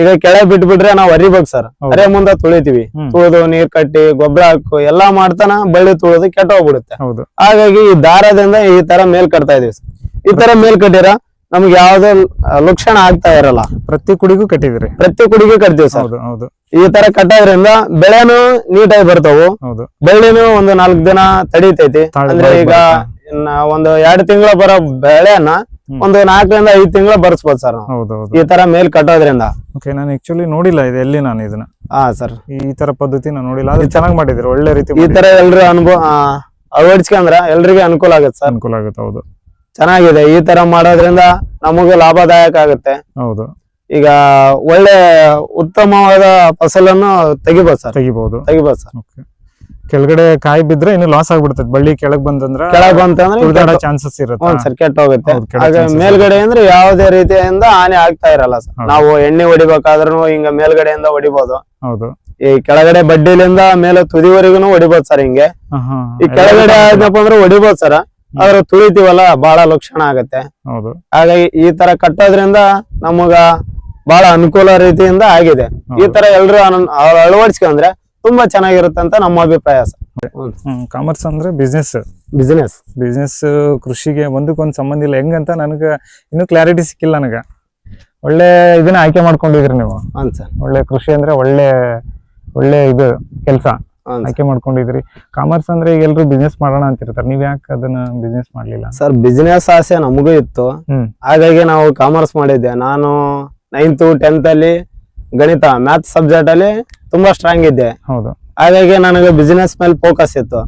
ಈಗ ಕೆಳಗೆ ಬಿಟ್ಬಿಟ್ರೆ ನಾವ್ ಅರಿಬೇಕು ಸರ್. ಅರೆ ಮುಂದ ತುಳಿತೀವಿ. ತುಳಿದು ನೀರ್ ಕಟ್ಟಿ ಗೊಬ್ಬರ ಹಾಕು ಎಲ್ಲಾ ಮಾಡ್ತಾನ ಬಳ್ಳಿ ತುಳಿದು ಕೆಟ್ಟ ಹೋಗ್ಬಿಡುತ್ತೆ ಹಾಗಾಗಿ ಈ ದಾರದಿಂದ ಈ ತರ ಮೇಲ್ ಕಟ್ತಾ ಇದೀವಿ. ಈ ತರ ಮೇಲ್ ಕಟ್ಟಿರ ನಮ್ಗೆ ಯಾವ್ದೇ ಲಕ್ಷಣ ಆಗ್ತಾ ಇರಲ್ಲ. ಪ್ರತಿ ಕುಡಿಗೂ ಕಟ್ಟಿದ್ರಿ ಪ್ರತಿ ಕುಡಿಗೂ ಕಟ್ತೀವಿ ಸರ್. ಹೌದು ಹೌದು. ಈ ತರ ಕಟ್ಟೋದ್ರಿಂದ ಬೆಳೆನು ನೀಟಾಗಿ ಬರ್ತಾವು. ಹೌದು. ಬಳ್ಳಿನೂ ಒಂದು ನಾಲ್ಕು ದಿನ ತಡೀತೈತಿ. ಅಂದ್ರೆ ಈಗ ಒಂದು ಎರಡು ತಿಂಗಳ ಬರೋ ಬೆಳೆನ ಒಂದು ನಾಲ್ಕರಿಂದ ಐದು ತಿಂಗಳ ಬರ್ಸ್ಬೋದು ಸರ್ ಹೌದು ಹೌದು. ಈ ತರ ಮೇಲ್ ಕಟ್ಟೋದ್ರಿಂದ. ಓಕೆ ನಾನು ಆಕ್ಚುಲಿ ನೋಡಿಲ್ಲ ಇದು ಎಲ್ಲಿ ನಾನು ಇದನ್ನ. ಹಾ ಸರ್. ಈ ತರ ಪದ್ಧತಿ ನಾನು ನೋಡಿಲ್ಲ ಅದು ಚೆನ್ನಾಗಿ ಮಾಡಿದ್ರಿ ಒಳ್ಳೆ ರೀತಿ ಈ ತರ ಎಲ್ರು ಅನುಭವ ಅಳವಡಿಸ್ಕೊಂಡ್ರ ಎಲ್ರಿಗೂ ಅನುಕೂಲ ಆಗುತ್ತೆ ಸರ್. ಅನುಕೂಲ ಆಗುತ್ತೆ ಹೌದು. ಚೆನ್ನಾಗಿದೆ. ಈ ತರ ಮಾಡೋದ್ರಿಂದ ನಮಗೂ ಲಾಭದಾಯಕ ಆಗುತ್ತೆ. ಹೌದು. ಈಗ ಒಳ್ಳೆ ಉತ್ತಮವಾದ ಫಸಲನ್ನು ತೆಗಿಬೋದು ಸರ್. ತೆಗಿಬಹುದು ತೆಗಿಬೋದು ಸರ್. ಓಕೆ ಕೆಳಗಡೆ ಕಾಯಿ ಬಿದ್ರೆ ಇನ್ನು ಲಾಸ್ ಆಗ್ಬಿಡ್ತದೆ. ಬಳ್ಳಿ ಕೆಳಗ್ ಬಂತಂದ್ರೆ ಕೆಳಗ್ ಬಂತಂದ್ರೆ ಚಾನ್ಸಸ್ ಇರುತ್ತೆ? ಸರ್ ಕೆಟ್ಟ ಹೋಗುತ್ತೆ. ಹಾಗೆ ಮೇಲ್ಗಡೆ ಅಂದ್ರೆ ಯಾವುದೇ ರೀತಿಯಿಂದ ಹಾನಿ ಆಗ್ತಾ ಇರಲ್ಲ ಸರ್. ನಾವು ಎಣ್ಣೆ ಹೊಡಿಬೇಕಾದ್ರೂ ಹಿಂಗ ಮೇಲ್ಗಡೆಯಿಂದ ಹೊಡಿಬಹುದು ಹೌದು. ಈ ಕೆಳಗಡೆ ಬಡ್ಡಿಲಿಂದ ಮೇಲೆ ತುದಿವರೆಗೂ ಹೊಡಿಬೋದು ಸರ್ ಹಿಂಗೆ. ಈ ಕೆಳಗಡೆ ಆದ್ನಪ್ಪ ಅಂದ್ರೆ ಹೊಡಿಬೋದು ಸರ್. ಆದ್ರೆ ತುಳಿತೀವಲ್ಲ ಬಹಳ ಲಕ್ಷಣ ಆಗತ್ತೆ. ಹೌದು. ಹಾಗಾಗಿ ಈ ತರ ಕಟ್ಟೋದ್ರಿಂದ ನಮಗ ಬಹಳ ಅನುಕೂಲ ರೀತಿಯಿಂದ ಆಗಿದೆ. ಈ. ತರ ಎಲ್ರು ಅಳವಡಿಸ್ಕೊಂಡ್ರೆ ತುಂಬಾ ಚೆನ್ನಾಗಿರುತ್ತೆ ಅಂತ ನಮ್ಮ ಅಭಿಪ್ರಾಯ ಕಾಮರ್ಸ್ ಅಂದ್ರೆ ಬಿಸ್ನೆಸ್ ಬಿಸ್ನೆಸ್ ಬಿಸ್ನೆಸ್ ಕೃಷಿಗೆ ಒಂದಕ್ಕೊಂದು ಸಂಬಂಧ ಇಲ್ಲ. ಹೆಂಗಂತ ನನಗ ಇನ್ನು ಕ್ಲಾರಿಟಿ ಸಿಕ್ಕಿಲ್ಲ ನನಗ. ಒಳ್ಳೆ ಇದನ್ನ ಆಯ್ಕೆ ಮಾಡ್ಕೊಂಡಿದ್ರಿ ನೀವು. ಒಳ್ಳೆ ಕೃಷಿ ಅಂದ್ರೆ ಒಳ್ಳೆ ಒಳ್ಳೆ ಇದು ಕೆಲಸ. ಆಯ್ಕೆ ಮಾಡ್ಕೊಂಡಿದ್ರಿ. ಕಾಮರ್ಸ್ ಅಂದ್ರೆ ಈಗ ಎಲ್ರು ಬಿಸ್ನೆಸ್ ಮಾಡೋಣ ಅಂತಿರ್ತಾರೆ. ನೀವ್ ಯಾಕೆ ಅದನ್ನ ಬಿಸ್ನೆಸ್ ಮಾಡ್ಲಿಲ್ಲ? ಸರ್ ಬಿಸ್ನೆಸ್ ಆಸೆ ನಮಗೂ ಇತ್ತು. ಹಾಗಾಗಿ ನಾವು ಕಾಮರ್ಸ್ ಮಾಡಿದ್ದೆ. ನಾನು ನೈನ್ತ್ ಟೆಂತ್ ಅಲ್ಲಿ ಗಣಿತ ಮ್ಯಾಥ್ ಸಬ್ಜೆಕ್ಟ್ ಅಲ್ಲಿ ತುಂಬಾ ಸ್ಟ್ರಾಂಗ್ ಇದ್ದೆ. ಹೌದು. ಹಾಗಾಗಿ ನನಗೆ ಬಿಸ್ನೆಸ್ ಮೇಲೆ ಫೋಕಸ್ ಇತ್ತು.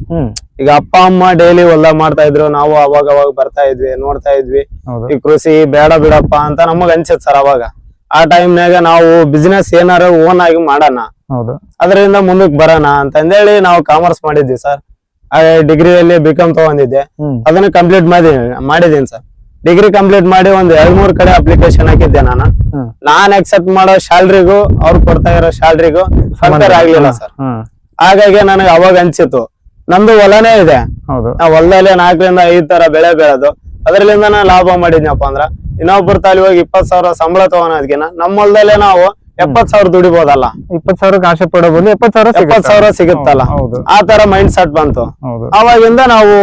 ಈಗ ಅಪ್ಪ ಅಮ್ಮ ಡೈಲಿ ಹೊಲ್ದಾಗ ಮಾಡ್ತಾ ಇದ್ರು. ನಾವು ಅವಾಗ ಅವಾಗ ಬರ್ತಾ ಇದ್ವಿ ನೋಡ್ತಾ ಇದ್ವಿ. ಈ ಕೃಷಿ ಬೇಡ ಬಿಡಪ್ಪ ಅಂತ ನಮಗ್ ಅನ್ಸತ್ ಸರ್ ಅವಾಗ. ಆ ಟೈಮ್ನಾಗ ನಾವು ಬಿಸ್ನೆಸ್ ಏನಾರ ಓನ್ ಆಗಿ ಮಾಡೋಣ. ಹೌದು. ಅದರಿಂದ ಮುಂದಕ್ಕೆ ಬರೋಣ ಅಂತಂದೇಳಿ ನಾವು ಕಾಮರ್ಸ್ ಮಾಡಿದ್ವಿ ಸರ್ ಡಿಗ್ರಿಯಲ್ಲಿ ಬಿ ಕಾಮ್ ತಗೊಂಡಿದ್ದೆ. ಅದನ್ನ ಕಂಪ್ಲೀಟ್ ಮಾಡಿ ಮಾಡಿದೀನಿ ಸರ್ ಡಿಗ್ರಿ ಕಂಪ್ಲೀಟ್ ಮಾಡಿ ಒಂದ್ ಎರಡ್ ಮೂರ್ ಕಡೆ ಅಪ್ಲಿಕೇಶನ್ ಹಾಕಿದ್ದೆ ನಾನು. ನಾನ್ ಅಕ್ಸೆಪ್ಟ್ ಮಾಡೋ ಸ್ಯಾಲ್ರಿಗೂ ಅವ್ರು ಕೊಡ್ತಾ ಇರೋ ಸ್ಯಾಲ್ರಿಗೂ ಕಂಪೇರ್ ಆಗ್ಲಿಲ್ಲ ಸರ್ ಹಾಗಾಗಿ ನನಗೆ ಅವಾಗ ಅನ್ಸಿತ್ತು. ನಂದು ಹೊಲನೇ ಇದೆ. ನಾವು ಹೊಲದಲ್ಲಿ ನಾಲ್ಕರಿಂದ ಐದ್ ತರ ಬೆಳೆ ಬೆಳೆದು ಅದ್ರಲ್ಲಿಂದ ನಾ ಲಾಭ ಮಾಡಿದ್ನಪ್ಪ ಅಂದ್ರ ಇನ್ನೊಬ್ಬರ ತಾಲಿ ಹೋಗಿ ಇಪ್ಪತ್ ಸಾವಿರ ಸಂಬಳ ತಗೊಳೋದ್ಕಿನ ನಮ್ಮ ಹೊಲದಲ್ಲೇ ನಾವು ಎಪ್ಪತ್ ಸಾವಿರ ದುಡಿಬೋದಲ್ಲ? ಇಪ್ಪತ್ ಸಾವಿರಕ್ಕೆ ಆಸೆ ಪಡಬಹುದು ಎಪ್ಪತ್ ಸಾವಿರ ಎಪ್ಪತ್ ಸಾವಿರ ಸಿಗುತ್ತಲ್ಲ? ಹೌದು. ಆ ತರ ಮೈಂಡ್ ಸೆಟ್ ಬಂತು. ಹೌದು. ಅವಾಗಿಂದ ನಾವು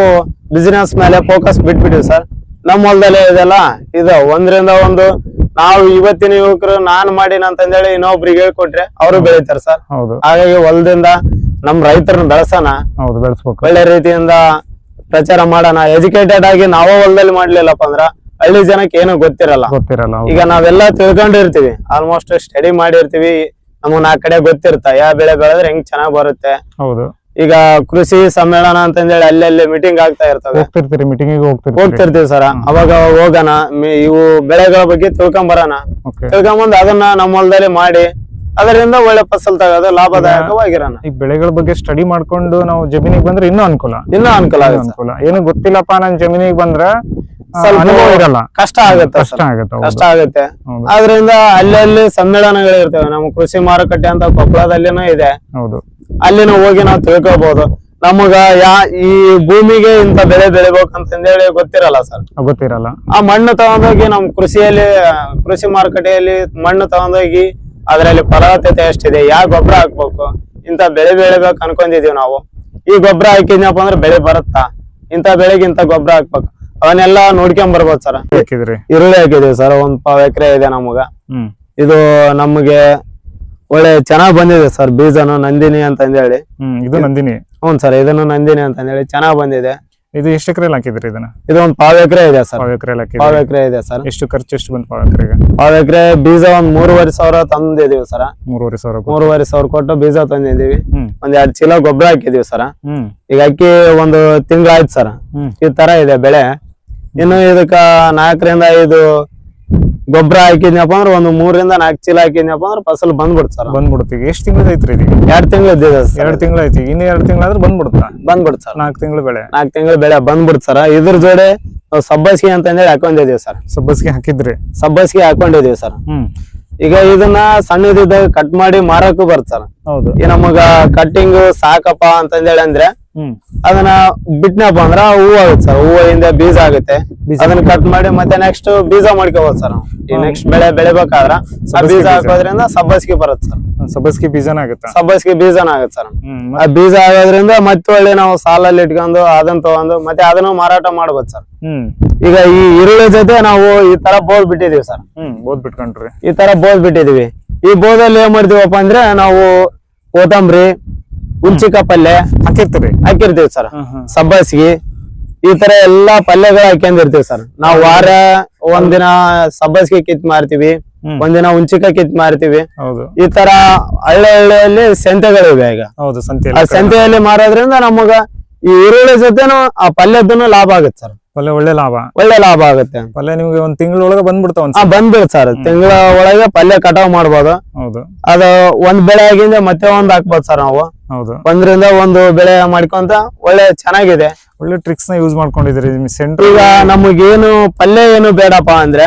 ಬಿಸಿನೆಸ್ ಮೇಲೆ ಫೋಕಸ್ ಬಿಟ್ಬಿಟ್ಟಿವಿ ಸರ್. ನಮ್ಮ ಹೊಲದಲ್ಲೇ ಇದೆಲ್ಲ ಇದು ಒಂದ್ರಿಂದ ಒಂದು ನಾವು ಇವತ್ತಿನ ಯುವಕರು ನಾನ್ ಅಂತ ಅಂತಂದೇಳಿ ಇನ್ನೊಬ್ರಿಗೆ ಹೇಳ್ಕೊಟ್ರೆ ಅವರು ಬೆಳಿತಾರೆ ಸರ್. ಹೌದು. ಹಾಗಾಗಿ ಹೊಲದಿಂದ ನಮ್ ರೈತರನ್ನ ಬೆಳೆಸೋಣ. ಹೌದು ಬೆಳೆಸ್ಬೇಕು. ಒಳ್ಳೆ ರೀತಿಯಿಂದ ಪ್ರಚಾರ ಮಾಡೋಣ. ಎಜುಕೇಟೆಡ್ ಆಗಿ ನಾವೇ ಹೊಲದಲ್ಲಿ ಮಾಡ್ಲಿಲ್ಲಪ್ಪ ಅಂದ್ರ ಹಳ್ಳಿ ಜನಕ್ಕೆ ಏನು ಗೊತ್ತಿರಲ್ಲ. ಗೊತ್ತಿರಲ್ಲ ಈಗ ನಾವೆಲ್ಲ ತಿಳ್ಕೊಂಡಿರ್ತೀವಿ ಆಲ್ಮೋಸ್ಟ್ ಸ್ಟಡಿ ಮಾಡಿರ್ತೀವಿ. ನಮಗ್ ನಾಲ್ಕ್ ಕಡೆ ಗೊತ್ತಿರ್ತ ಯಾವ ಬೆಳೆ ಬೆಳೆದ್ರೆ ಹೆಂಗ್ ಚೆನ್ನಾಗ್ ಬರುತ್ತೆ. ಹೌದು. ಈಗ ಕೃಷಿ ಸಮ್ಮೇಳನ ಅಂತಂದೇಳಿ ಅಲ್ಲಲ್ಲಿ ಮೀಟಿಂಗ್ ಆಗ್ತಾ ಇರ್ತವೆ ಹೋಗ್ತಿರ್ತೀರಿ ಮೀಟಿಂಗ್ ಹೋಗ್ತಿರ್ತೀರಿ. ಹೋಗ್ತಿರ್ತೀವಿ ಸರ್. ಅವಾಗ ಹೋಗೋಣ. ಇವು ಬೆಳೆಗಳ ಬಗ್ಗೆ ತಿಳ್ಕೊಂಡ್ ಬರೋಣ. ತಿಳ್ಕೊಂಡ್ ತಿಳ್ಕೊಂಬಂದ್ ಅದನ್ನ ನಮ್ಮ ಹೊಲದಲ್ಲಿ ಮಾಡಿ ಅದರಿಂದ ಒಳ್ಳೆ ಫಸಲ್ ತಗೋದು ಲಾಭದಾಯಕವಾಗಿರೋಣ. ಈ ಬೆಳೆಗಳ ಬಗ್ಗೆ ಸ್ಟಡಿ ಮಾಡ್ಕೊಂಡು ನಾವು ಜಮೀನಿಗೆ ಬಂದ್ರೆ ಇನ್ನೂ ಅನುಕೂಲ. ಇನ್ನೂ ಅನುಕೂಲ ಅನುಕೂಲ. ಏನು ಗೊತ್ತಿಲ್ಲಪ್ಪ ನನ್ ಜಮೀನಿಗೆ ಬಂದ್ರೆ ಅನುಭವ ಇರಲ್ಲ. ಕಷ್ಟ ಆಗುತ್ತೆ ಕಷ್ಟ ಆಗತ್ತೆ ಕಷ್ಟ ಆಗುತ್ತೆ. ಆದ್ರಿಂದ ಅಲ್ಲಲ್ಲಿ ಸಮ್ಮೇಳನಗಳು ಇರ್ತವೆ. ನಮ್ಮ ಕೃಷಿ ಮಾರುಕಟ್ಟೆ ಅಂತ ಕೊಪ್ಪಳದಲ್ಲಿನೂ ಇದೆ. ಹೌದು. ಅಲ್ಲಿನ ಹೋಗಿ ನಾವು ತಿಳ್ಕೊಬಹುದು ನಮಗ ಯಾ ಈ ಭೂಮಿಗೆ ಇಂತ ಬೆಳೆ ಬೆಳಿಬೇಕಂತಂದೇಳಿ ಗೊತ್ತಿರಲ್ಲ ಸರ್. ಗೊತ್ತಿರಲ್ಲ. ಆ ಮಣ್ಣು ತಗೊಂಡೋಗಿ ನಮ್ ಕೃಷಿಯಲ್ಲಿ ಕೃಷಿ ಮಾರುಕಟ್ಟೆಯಲ್ಲಿ ಮಣ್ಣು ತಗೊಂಡೋಗಿ ಅದರಲ್ಲಿ ಫಲವತ್ತತೆ ಎಷ್ಟಿದೆ ಯಾವ ಗೊಬ್ಬರ ಹಾಕ್ಬೇಕು ಇಂತ ಬೆಳೆ ಬೆಳಿಬೇಕು ಅನ್ಕೊಂಡಿದೀವಿ ನಾವು. ಈ ಗೊಬ್ಬರ ಹಾಕಿದ್ನಪ್ಪ ಅಂದ್ರೆ ಬೆಳೆ ಬರುತ್ತಾ? ಇಂತ ಬೆಳೆಗೆ ಇಂತ ಗೊಬ್ಬರ ಹಾಕ್ಬೇಕು. ಅವನ್ನೆಲ್ಲ ನೋಡ್ಕೊಂಡ್ ಬರ್ಬೋದು ಸರ್. ಬೇಕಿದ್ರಿ ಈರುಳ್ಳಿ ಹಾಕಿದೀವಿ ಸರ್ ಒಂದ್ ಪಾವ್ ಎಕರೆ ಇದೆ ನಮಗ. ಹ್ಮ್. ಇದು ನಮಗೆ ಒಳ್ಳೆ ಚೆನ್ನಾಗ್ ಬಂದಿದೆ ಸರ್ ಬೀಜನು ನಂದಿನಿ ಅಂತಂದೇಳಿ. ಹ್ಮ್ ಇದು ನಂದಿನಿ. ಹ್ಞೂ ಸರ್ ಇದನ್ನು ನಂದಿನಿ ಅಂತ ಹೇಳಿ ಚೆನ್ನಾಗ್ ಬಂದಿದೆ. ಇದು ಎಷ್ಟು ಎಕರೆಲಿ ಹಾಕಿದ್ರಿ ಇದನ್ನ? ಇದು ಒಂದ್ ಪಾವ್ ಎಕರೆ ಇದೆ ಸರ್. ಪಾವ್ ಎಕರೆ ಪಾವ್ ಹಾಕಿದ್ರಿ ಎಕರೆ ಇದೆ ಸರ್. ಎಷ್ಟು ಖರ್ಚು ಎಷ್ಟು ಬಂದ್ ಪಾವ್ ಎಕರೆಗೆ? ಪಾವ್ ಎಕರೆ ಬೀಜ ಒಂದ್ ಮೂರುವರೆ ಸಾವಿರ ತಂದಿದೀವಿ ಸರ್. ಮೂರುವರೆ ಸಾವಿರ ಕೊಟ್ಟು. ಮೂರುವರೆ ಸಾವಿರ ಕೊಟ್ಟು ಬೀಜ ತಂದಿದೀವಿ. ಹ್ಮ್. ಒಂದ್ ಎರಡ್ ಚೀಲ ಗೊಬ್ಬರ ಹಾಕಿದೀವಿ ಸರ್. ಹ್ಮ್. ಈಗ ಅಕ್ಕಿ ಒಂದು ತಿಂಗಳಾಯ್ತು ಸರ್. ಹ್ಮ್. ಈ ತರ ಇದೆ ಬೆಳೆ. ಇನ್ನು ಇದಕ್ಕ ನಾಲ್ಕರಿಂದ ಐದು ಗೊಬ್ಬರ ಹಾಕಿದ್ನಪ್ಪ ಅಂದ್ರೆ ಒಂದು ಮೂರರಿಂದ ನಾಲ್ಕು ಚೀಲ ಹಾಕಿದ್ನಪ್ಪ ಅಂದ್ರೆ ಫಸಲ್ ಬಂದ್ಬಿಡ್ತು ಸರ್. ಬಂದ್ಬಿಡ್ತೀವಿ ಎಷ್ಟು ತಿಂಗಳು ಐತ್ರಿ ಇದೀಗ? ಎರಡ್ ತಿಂಗಳು ಇದ್ದಿದೆ ಸರ್. ಎರಡ್ ತಿಂಗಳು ಐತಿ ಇನ್ನು ಎರಡ್ ತಿಂಗಳಾದ್ರೆ ಬಂದ್ಬಿಡುತ್ತಾ ಬಂದ್ಬಿಡ್ತು ಸರ್. ನಾಲ್ಕು ತಿಂಗಳು ಬೆಳೆ. ನಾಲ್ಕು ತಿಂಗಳು ಬೆಳೆ ಬಂದ್ಬಿಡ್ತು ಸರ್. ಇದ್ರ ಜೋಡೆ ನಾವು ಸಬ್ಬಸ್ಗಿ ಹೇಳಿ ಹಾಕೊಂಡಿದೀವಿ ಸರ್. ಸಬ್ಬಸ್ಗೆ ಹಾಕಿದ್ರಿ? ಸಬ್ಬಸ್ಗಿ ಹಾಕೊಂಡಿದೀವಿ ಸರ್. ಹ್ಮ್. ಈಗ ಇದನ್ನ ಸಣ್ಣದಿದ್ದಾಗ ಕಟ್ ಮಾಡಿ ಮಾರಕ್ಕೂ ಬರ್ತಾರ ಸರ್. ಹೌದು. ಈ ನಮಗ ಕಟ್ಟಿಂಗ್ ಸಾಕಪ್ಪ ಅಂತಂದೇಳಿ ಅಂದ್ರೆ ಅದನ್ನ ಬಿಟ್ನಪ್ಪ ಅಂದ್ರ ಹೂವು ಆಗುತ್ತೆ ಸರ್. ಹೂವಿಂದ ಬೀಜ ಆಗುತ್ತೆ. ಅದನ್ನ ಕಟ್ ಮಾಡಿ ಮತ್ತೆ ನೆಕ್ಸ್ಟ್ ಬೀಜ ಮಾಡ್ಕೋಬಹುದು ಸರ್. ಈ ನೆಕ್ಸ್ಟ್ ಬೆಳೆ ಬೆಳಿಬೇಕಾದ್ರ ಆ ಬೀಜ. ಹಾಕೋದ್ರಿಂದ ಸಬ್ಬಸ್ಗಿ ಬರುತ್ತೆ ಸರ್. ಸಬ್ಬಸ್ಗಿ ಬೀಜನ ಆಗುತ್ತೆ. ಸಬ್ಬಸ್ಗಿ ಬೀಜನ ಆಗುತ್ತೆ ಸರ್. ಆ ಬೀಜ ಆಗೋದ್ರಿಂದ ಮತ್ತೆ ಒಳ್ಳೆ ನಾವು ಸಾಲಲ್ಲಿ ಇಟ್ಕೊಂಡು ಅದನ್ನ ತಗೊಂಡು ಮತ್ತೆ ಅದನ್ನು ಮಾರಾಟ ಮಾಡ್ಬೋದು ಸರ್. ಹ್ಮ್. ಈಗ ಈ ಈರುಳ್ಳಿ ಜೊತೆ ನಾವು ಈ ತರ ಬೋದ್ ಬಿಟ್ಟಿದೀವಿ ಸರ್. ಹ್ಮ್ ಓದ್ ಬಿಟ್ಕೊಂಡ್ರಿ. ಈ ತರ ಬೋದ್ ಬಿಟ್ಟಿದೀವಿ. ಈ ಬೋದಲ್ಲಿ ಏನ್ ಮಾಡ್ತೀವಪ್ಪ ಅಂದ್ರೆ ನಾವು ಕೊತ್ತಂಬರಿ ಹುಂಚಿಕ ಪಲ್ಯ ಹಾಕಿರ್ತೀರಿ. ಹಾಕಿರ್ತೀವಿ ಸರ್. ಸಬ್ಬಸ್ಗಿ ಈ ತರ ಎಲ್ಲಾ ಪಲ್ಯಗಳು ಹಾಕೊಂಡಿರ್ತೀವಿ ಸರ್. ನಾವು ವಾರ ಒಂದಿನ ಸಬ್ಬಸ್ಗಿ ಕಿತ್ ಮಾರ್ತೀವಿ. ಒಂದಿನ ಹುಂಚಿಕ ಕಿತ್ ಮಾರ್ತೀವಿ. ಈ ತರ ಹಳ್ಳಿ ಹಳ್ಳಿಯಲ್ಲಿ ಸಂತೆಗಳಿವೆ ಈಗ. ಸಂತೆಯಲ್ಲಿ ಮಾರೋದ್ರಿಂದ ನಮಗ ಈ ಈರುಳ್ಳಿ ಜೊತೆನು ಆ ಪಲ್ಯದ್ದು ಲಾಭ ಆಗುತ್ತೆ ಸರ್. ಪಲ್ಯ ಒಳ್ಳೆ ಲಾಭ. ಒಳ್ಳೆ ಲಾಭ ಆಗುತ್ತೆ. ಪಲ್ಯ ನಿಮ್ಗೆ ಒಂದ್ ತಿಂಗಳೊಳಗೆ ಬಂದ್ಬಿಡ್ತಾವ ಬಂದ್ಬಿಡ್ ಸರ್. ತಿಂಗಳ ಒಳಗೆ ಪಲ್ಯ ಕಟಾವ್ ಮಾಡ್ಬೋದು. ಹೌದು. ಅದು ಒಂದ್ ಬೆಳೆ ಆಗಿಂದ ಮತ್ತೆ ಒಂದ್ ಹಾಕ್ಬೋದು ಸರ್ ನಾವು. ಹೌದು. ಒಂದ್ರಿಂದ ಒಂದು ಬೆಳೆ ಮಾಡ್ಕೊಂತ ಒಳ್ಳೆ ಚೆನ್ನಾಗಿದೆ. ಒಳ್ಳೆ ಟ್ರಿಕ್ಸ್ನ ಯೂಸ್ ಮಾಡ್ಕೊಂಡಿದ್ರಿ ಸೆಂಟರ್ ಈಗ ನಮಗೇನು ಪಲ್ಯ ಏನು ಬೇಡಪ್ಪ ಅಂದ್ರೆ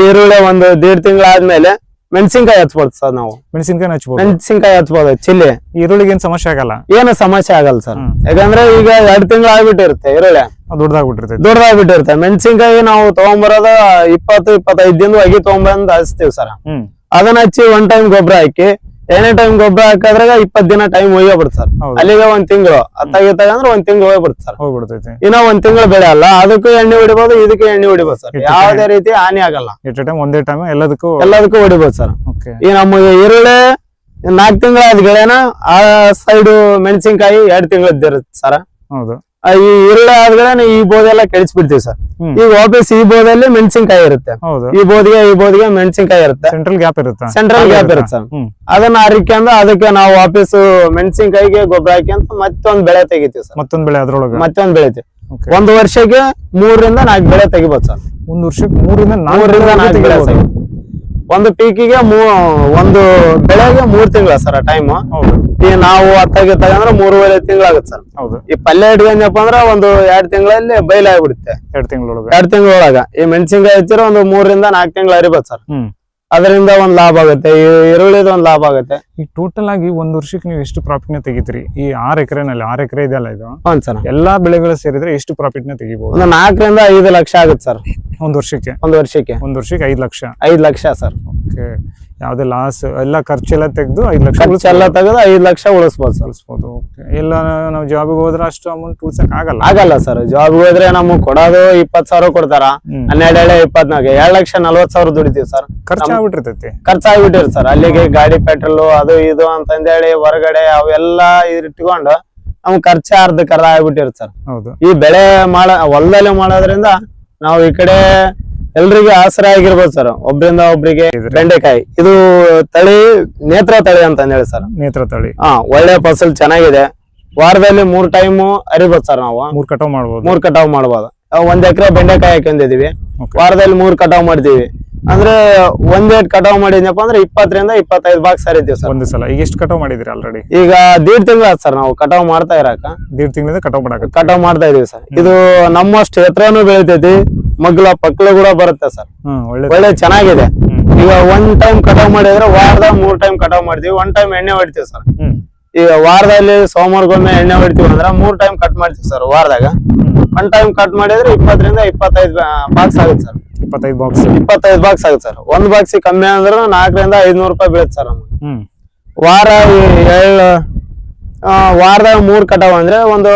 ಈರುಳ್ಳಿ ಒಂದು ದೀಡ್ ತಿಂಗಳಾದ್ಮೇಲೆ ಮೆಣಸಿನ್ಕಾಯಿ ಹಚ್ಬೋದು ಸರ್ ನಾವು. ಮೆಣಸಿನ್ಕಾಯಿ ಹಚ್ಬೋದು? ಮೆಣಸಿನ್ಕಾಯಿ ಹಚ್ಬೋದು ಚಿಲ್ಲಿ. ಈರುಳ್ಳಿಗೆ ಏನ್ ಸಮಸ್ಯೆ ಆಗಲ್ಲ? ಏನು ಸಮಸ್ಯೆ ಆಗಲ್ಲ ಸರ್. ಯಾಕಂದ್ರೆ ಈಗ ಎರಡ್ ತಿಂಗಳು ಆಗ್ಬಿಟ್ಟಿರುತ್ತೆ ಈರುಳ್ಳಿ. ದೊಡ್ಡದಾಗ್ಬಿಟ್ಟಿರ್ತೈತೆ ದೊಡ್ಡದಾಗ್ಬಿಟ್ಟಿರ್ತೈತಿ ಮೆಣಸಿನ್ಕಾಯಿ ನಾವು ತಗೊಂಬರೋದ ಇಪ್ಪತ್ತು ಇಪ್ಪತ್ತೈದು ದಿನ ಒಗಿ ತಗೊಂಬಂದ್ ಹಚ್ತೀವಿ ಸರ್. ಅದನ್ನ ಹಚ್ಚಿ ಒನ್ ಟೈಮ್ ಗೊಬ್ಬರ ಹಾಕಿ ಏನೇ ಟೈಮ್ ಗೊಬ್ಬರ ಹಾಕಿದ್ರಾಗ ಇಪ್ಪತ್ ದಿನ ಟೈಮ್ ಹೋಗ್ಬಿಡುತ್ತೆ ಸರ್. ಹೌದು. ಅಲ್ಲಿಗೆ ಒಂದ್ ತಿಂಗಳು. ಅತ್ತಾಗಿತ್ತಾಗ ಅಂದ್ರೆ ಒಂದ್ ತಿಂಗಳು ಹೋಗ್ಬಿಡುತ್ತೆ ಸರ್. ಹೋಗ್ಬಿಡ್ತೈತಿ ಇನ್ನ ಒಂದ್ ತಿಂಗಳು ಬೆಳೆ ಅಲ್ಲ. ಅದಕ್ಕೂ ಎಣ್ಣೆ ಹೊಡಿಬಹುದು ಇದಕ್ಕೆ ಎಣ್ಣೆ ಹೊಡಿಬಹುದು ಸರ್. ಯಾವ್ದೇ ರೀತಿ ಹಾನಿ ಆಗಲ್ಲ. ಟೈಮ್ ಒಂದೇ ಟೈಮ್ ಎಲ್ಲದಕ್ಕೂ ಎಲ್ಲದಕ್ಕೂ ಹೊಡಿಬಹುದು ಸರ್. ಈ ನಮಗೆ ಈರುಳ್ಳಿ ನಾಲ್ಕು ತಿಂಗಳಾದ ಗೆಳೆನ ಆ ಸೈಡ್ ಮೆಣಸಿನ್ಕಾಯಿ ಎರಡ್ ತಿಂಗಳದ್ದು ಇರುತ್ತೆ ಸರ್. ಹೌದು. ಈ ಈರುಳ್ಳಿ ಆದ್ರೆ ಈ ಬೋದೆಲ್ಲ ಕೆಡಿಸ್ಬಿಡ್ತೀವಿ ಸರ್. ಈ ಈಗ ವಾಪಸ್ ಈ ಬೋದಲ್ಲಿ ಮೆಣಸಿನಕಾಯಿ ಇರುತ್ತೆ. ಈ ಬೋದಿಗೆ ಈ ಬೋದಿಗೆ ಮೆಣಸಿನಕಾಯಿ ಇರುತ್ತೆ. ಸೆಂಟ್ರಲ್ ಗ್ಯಾಪ್ ಇರುತ್ತೆ? ಸೆಂಟ್ರಲ್ ಗ್ಯಾಪ್ ಇರುತ್ತೆ ಸರ್. ಅದನ್ನ ಹರಿಕ್ಯಂದು ಅದಕ್ಕೆ ನಾವು ವಾಪಸ್ ಮೆಣಸಿನಕಾಯಿಗೆ ಗೊಬ್ಬರ ಹಾಕ್ಯಂತ ಮತ್ತೊಂದ್ ಬೆಳೆ ತೆಗಿತೀವಿ ಸರ್. ಮತ್ತೊಂದ್ ಬೆಳೆ ಅದ್ರೊಳಗೆ? ಮತ್ತೊಂದ್ ಬೆಳಿತೀವಿ. ಓಕೆ ಒಂದ್ ವರ್ಷಕ್ಕೆ ಮೂರರಿಂದ ನಾಲ್ಕು ಬೆಳೆ ತೆಗಿಬೋದು ಸರ್. ಒಂದ್ ವರ್ಷಕ್ಕೆ ಮೂರಿಂದ ನಾಲ್ಕು ಮೂರರಿಂದ ಬೆಳೆ ನಾಲ್ಕು ಬೆಳೆ ಒಂದು ಪೀಕಿಗೆ ಮೂ ಒಂದು ಬೆಳೆಗೆ ಮೂರ್ ತಿಂಗಳ ಸರ್ ಟೈಮ್ ಈ ನಾವು ಹತ್ತಾಗಿ ತಗಂದ್ರೆ ಮೂರುವರೆ ತಿಂಗಳಾಗುತ್ತೆ ಸರ್. ಹೌದು. ಈ ಪಲ್ಯ ಇಟ್ಕೊಂಡಪ್ಪ ಅಂದ್ರೆ ಒಂದು ಎರಡ್ ತಿಂಗಳಲ್ಲಿ ಬಯಲಾಗ್ಬಿಡುತ್ತೆ ಎರಡ್ ತಿಂಗಳೊಳಗ. ಎರಡ್ ತಿಂಗಳೊಳಗ. ಈ ಮೆಣಸಿನ್ಕಾಯಿ ಹಚ್ಚಿರೋ ಒಂದು ಮೂರರಿಂದ ನಾಲ್ಕು ತಿಂಗಳ ಅರಿಬೋದು ಸರ್. ಹ್ಮ್. ಅದರಿಂದ ಒಂದ್ ಲಾಭ ಆಗುತ್ತೆ ಈ ಈರುಳ್ಳಿದ ಒಂದ್ ಲಾಭ ಆಗುತ್ತೆ. ಈ ಟೋಟಲ್ ಆಗಿ ಒಂದ್ ವರ್ಷಕ್ಕೆ ನೀವು ಎಷ್ಟು ಪ್ರಾಫಿಟ್ನ ತೆಗಿತೀರಿ? ಈ ಆರ್ ಎಕರೆನಲ್ಲಿ ಆರ್ ಎಕರೆ ಇದೆಯಲ್ಲ ಇದು? ಒಂದ್ ಸರ್. ಎಲ್ಲಾ ಬೆಳೆಗಳು ಸೇರಿದ್ರೆ ಎಷ್ಟು ಪ್ರಾಫಿಟ್ನ ತೆಗಿಬಹುದು ಒಂದು ನಾಲ್ಕರಿಂದ ಐದು ಲಕ್ಷ ಆಗುತ್ತೆ ಸರ್. ಒಂದ್ ವರ್ಷಕ್ಕೆ? ಒಂದ್ ವರ್ಷಕ್ಕೆ. ಒಂದ್ ವರ್ಷಕ್ಕೆ ಐದ್ ಲಕ್ಷ? ಐದ್ ಲಕ್ಷ ಸರ್. ಓಕೆ ಯಾವ್ದೇ ಲಾಸ್ ಎಲ್ಲ ಖರ್ಚೆಲ್ಲ ತೆಗೆದು ಐದ್ ಲಕ್ಷ ಎಲ್ಲ ತೆಗೆದು ಐದ್ ಲಕ್ಷ ಉಳಿಸ್ಬೋದು ಸರ್. ಉಳಿಸ್ಬೋದು ಓಕೆ ಎಲ್ಲ ನಾವು ಜಾಬಿಗೆ ಹೋದ್ರೆ ಅಷ್ಟು ಅಮೌಂಟ್ ಉಳ್ಸಕ್ ಆಗಲ್ಲ. ಆಗಲ್ಲ ಸರ್. ಜಾಬ್ ಹೋದ್ರೆ ನಮಗ್ ಕೊಡೋದು ಇಪ್ಪತ್ ಸಾವಿರ ಕೊಡ್ತಾರ. ಹನ್ನೆರಡು ಇಪ್ಪತ್ನಾಲ್ಕು ಎರಡ್ ಲಕ್ಷ ನಲ್ವತ್ ಸಾವಿರ ದುಡಿತೀವಿ ಸರ್. ಖರ್ಚು ಆಗ್ಬಿಟ್ಟಿರ್ತೈತಿ. ಖರ್ಚಾಗ್ಬಿಟ್ಟಿರ್ ಸರ್. ಅಲ್ಲಿಗೆ ಗಾಡಿ ಪೆಟ್ರೋಲ್ ಅದು ಇದು ಅಂತಂದೇಳಿ ಹೊರಗಡೆ ಅವೆಲ್ಲ ಇಟ್ಕೊಂಡು ನಮ್ಗೆ ಖರ್ಚ ಅರ್ಧ ಆಗ್ಬಿಟ್ಟಿರ್ ಸರ್. ಹೌದು. ಈ ಬೆಳೆ ಮಾಡ ಹೊಲದಲ್ಲಿ ಮಾಡೋದ್ರಿಂದ ನಾವು ಈ ಕಡೆ ಎಲ್ರಿಗೂ ಆಸರೆ ಆಗಿರ್ಬೋದು ಸರ್ ಒಬ್ರಿಂದ ಒಬ್ರಿಗೆ. ಬೆಂಡೆಕಾಯಿ. ಇದು ತಳಿ ನೇತ್ರ ತಳಿ ಅಂತ ಹೇಳಿ ಸರ್ ನೇತ್ರ ತಳಿ. ಹಾ ಒಳ್ಳೆ ಫಸಲ್ ಚೆನ್ನಾಗಿದೆ. ವಾರದಲ್ಲಿ ಮೂರ್ ಟೈಮ್ ಅರಿಬೋದು ಸರ್ ನಾವು. ಮೂರ್ ಕಟಾವ್ ಮಾಡಬಹುದು ಮೂರ್ ಕಟಾವ್ ಮಾಡಬಹುದು ಒಂದ್ ಎಕರೆ ಬೆಂಡೆಕಾಯಿ ಹಾಕೊಂಡಿದೀವಿ ವಾರದಲ್ಲಿ ಮೂರ್ ಕಟಾವ್ ಮಾಡ್ತೀವಿ. ಅಂದ್ರೆ ಒಂದೇಟ್ ಕಟಾವ್ ಮಾಡಿದ್ನಪ್ಪ ಅಂದ್ರೆ ಇಪ್ಪತ್ತರಿಂದ ಇಪ್ಪತ್ತೈದು ಬಾಕ್ಸ್ ಹರಿದೀವಿ ಸರ್ ಒಂದ್ ಸಲ. ಈಗ ಎಷ್ಟು ಕಟಾವ್ ಮಾಡಿದ್ರಿ ಆಲ್ರೆಡಿ ಈಗ ದೀಡ್ ತಿಂಗಳ ಸರ್ ನಾವು ಕಟಾವ್ ಮಾಡ್ತಾ ಇರಾಕ. ದೀಡ್ ತಿಂಗಳಿಂದ ಕಟಾವ್ ಮಾಡಕ ಕಟಾವ್ ಮಾಡ್ತಾ ಇದೀವಿ ಸರ್ ಇದು ನಮ್ಮಷ್ಟು ಎತ್ತರನು ಬೆಳಿತೈತಿ. ಮಗ್ಲ ಪಕ್ಳು ಕೂಡ ಬರುತ್ತೆ ಸರ್. ಒಳ್ಳೆ ಒಳ್ಳೆ ಚೆನ್ನಾಗಿದೆ. ಈಗ ಒನ್ ಟೈಮ್ ಕಟಾವ್ ಮಾಡಿದ್ರೆ ವಾರದ ಮೂರ್ ಟೈಮ್ ಕಟಾವ್ ಮಾಡ್ತೀವಿ. ಒನ್ ಟೈಮ್ ಎಣ್ಣೆ ಹೊಡಿತೀವಿ ಸರ್. ಈಗ ವಾರದಲ್ಲಿ ಸೋಮವಾರಗೊಮ್ಮೆ ಎಣ್ಣೆ ಹೊಡಿತೀವಿ ಅಂದ್ರೆ ಮೂರ್ ಟೈಮ್ ಕಟ್ ಮಾಡ್ತೀವಿ ಸರ್ ವಾರದಾಗ. ಒನ್ ಟೈಮ್ ಕಟ್ ಮಾಡಿದ್ರೆ ಇಪ್ಪತ್ತರಿಂದ ಇಪ್ಪತ್ತೈದು ಬಾಕ್ಸ್ ಆಗುತ್ತೆ ಸರ್. ಇಪ್ಪತ್ತೈದು ಬಾಕ್ಸ್ ಇಪ್ಪತ್ತೈದು ಬಾಕ್ಸ್ ಆಗುತ್ತೆ ಸರ್. ಒಂದ್ ಬಾಕ್ಸ್ ಕಮ್ಮಿ ಅಂದ್ರೆ ನಾಲ್ಕರಿಂದ ಐದ್ನೂರು ರೂಪಾಯಿ ಬೀಳುತ್ತೆ ಸರ್ ನಮ್ಗೆ. ವಾರ ಏಳು ವಾರದಾಗ ಮೂರ್ ಕಟಾವ್ ಅಂದ್ರೆ ಒಂದು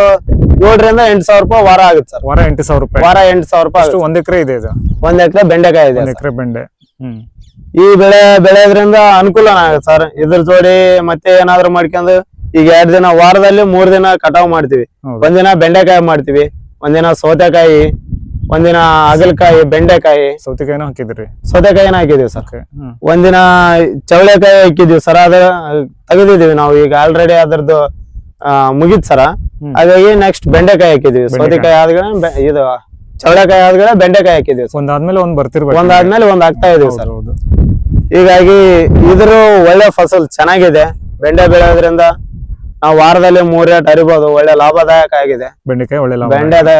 ಏಳರಿಂದ ಎಂಟು ಸಾವಿರ ರೂಪಾಯಿ ವಾರ ಆಗುತ್ತೆ ಸರ್. ವಾರ ಎಂಟು ಸಾವಿರ ರೂಪಾಯಿ. ವಾರ ಎಂಟು ಸಾವಿರ ರೂಪಾಯಿ ಅಷ್ಟು ಆಗುತ್ತೆ. ಒಂದ್ ಎಕರೆ ಇದೆ ಇದು? ಒಂದ್ ಎಕರೆ ಬೆಂಡೆಕಾಯಿ ಇದೆ ಒಂದ್. ಎಕರೆ ಬೆಂಡೆ. ಹ್ಮ್. ಈ ಬೆಳೆ ಬೆಳೆಯೋದ್ರಿಂದ ಅನುಕೂಲ ಆಗುತ್ತೆ ಸರ್. ಇದ್ರ ಜೋಡಿ ಮತ್ತೆ ಏನಾದ್ರು ಮಾಡ್ಕೊಂಡು ಈಗ ಎರಡ್ ದಿನ ವಾರದಲ್ಲಿ ಮೂರ್ ದಿನ ಕಟಾವ್ ಮಾಡ್ತೀವಿ. ಹೌದು. ಒಂದಿನ ಬೆಂಡೆಕಾಯಿ ಮಾಡ್ತೀವಿ ಒಂದಿನ ಸೌತೆಕಾಯಿ ಒಂದಿನ ಹಾಗಲಕಾಯಿ ಬೆಂಡೆಕಾಯಿ. ಸೌತೆಕಾಯಿನೂ ಹಾಕಿದ್ರಿ? ಸೌತೆಕಾಯಿನ ಹಾಕಿದೀವಿ ಸರ್. ಓಕೆ. ಹ್ಮ್. ಒಂದಿನ ಚವಳೆಕಾಯಿ ಹಾಕಿದೀವಿ ಸರ್. ಅದ ತೆಗೆದಿದೀವಿ ನಾವು ಈಗ ಆಲ್ರೆಡಿ ಅದ್ರದ್ದು ಮುಗಿತ್ ಸರ. ಹಾಗಾಗಿ ನೆಕ್ಸ್ಟ್ ಬೆಂಡೆಕಾಯಿ ಹಾಕಿದ್ವಿ. ಸೌತೆಕಾಯಿ ಆದ್ಗಡೆ ಬೆ- ಇದು ಚೌಡಕಾಯಿ ಆದ್ಗಡೆ ಬೆಂಡೆಕಾಯಿ ಹಾಕಿದೀವಿ ಒಂದಾದ್ಮೇಲೆ ಒಂದ್ ಬರ್ತಿರ್ಬೇಕು. ಒಂದಾದ್ಮೇಲೆ ಒಂದ್ ಆಗ್ತಾ ಇದೀವಿ ಸರ್. ಹೀಗಾಗಿ ಇದ್ರು ಒಳ್ಳೆ ಫಸಲ್ ಚೆನ್ನಾಗಿದೆ. ಬೆಂಡೆ ಬೆಳೆಯೋದ್ರಿಂದ ನಾವು ವಾರದಲ್ಲಿ ಮೂರ್ ರೇಟ್ ಅರಿಬಹುದು ಒಳ್ಳೆ ಲಾಭದಾಯಕ ಆಗಿದೆ. ಬೆಂಡೆಕಾಯಿ ಒಳ್ಳೆ ಲಾಭ. ಬೆಂಡೆದ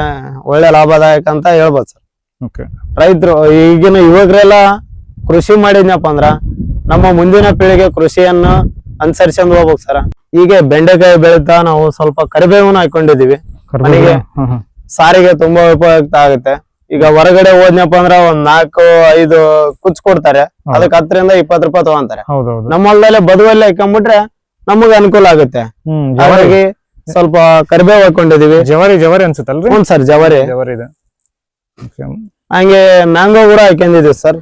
ಒಳ್ಳೆ ಲಾಭದಾಯಕ ಅಂತ ಹೇಳ್ಬೋದು ಸರ್. ರೈತರು ಈಗಿನ ಯುವಕರೆಲ್ಲ ಕೃಷಿ ಮಾಡಿದ್ನಪ್ಪ ಅಂದ್ರ ನಮ್ಮ ಮುಂದಿನ ಪೀಳಿಗೆ ಕೃಷಿಯನ್ನು ಅನುಸರಿಸ್ಕೊಂಡು ಹೋಗ್ಬೇಕು ಸರ್. ಹೀಗೆ ಬೆಂಡೆಕಾಯಿ ಬೆಳೀತಾ ನಾವು ಸ್ವಲ್ಪ ಕರಿಬೇವನ್ನ ಹಾಕೊಂಡಿದೀವಿ ಮನೆಗೆ ಸಾರಿಗೆ ತುಂಬಾ ಉಪಯುಕ್ತ ಆಗುತ್ತೆ. ಈಗ ಹೊರಗಡೆ ಹೋದ್ನಪ್ಪ ಅಂದ್ರ ಒಂದ್ ನಾಲ್ಕು ಐದು ಕುಚ್ ಕೊಡ್ತಾರೆ. ಅದಕ್ಕೆ ಹತ್ತರಿಂದ ಇಪ್ಪತ್ ರೂಪಾಯಿ ತಗೊಂತಾರೆ. ನಮ್ಮ ಹೊಲದಲ್ಲೇ ಬದುವಲ್ಲೇ ಹಾಕೊಂಡ್ಬಿಟ್ರೆ ನಮಗೆ ಅನುಕೂಲ ಆಗುತ್ತೆ. ಅವರಿಗೆ ಹಾಗಾಗಿ ಸ್ವಲ್ಪ ಕರಿಬೇವು ಹಾಕೊಂಡಿದೀವಿ ಜವಾರಿ ಜವಾರಿ ಅನ್ಸುತ್ತಲ್ರಿ? ಹ್ಞೂ ಸರ್ ಜವರಿ. ಜವಾರಿ ಇದೆ. ಹಂಗೆ ಮ್ಯಾಂಗೋ ಕೂಡ ಹಾಕೊಂಡಿದೀವಿ ಸರ್.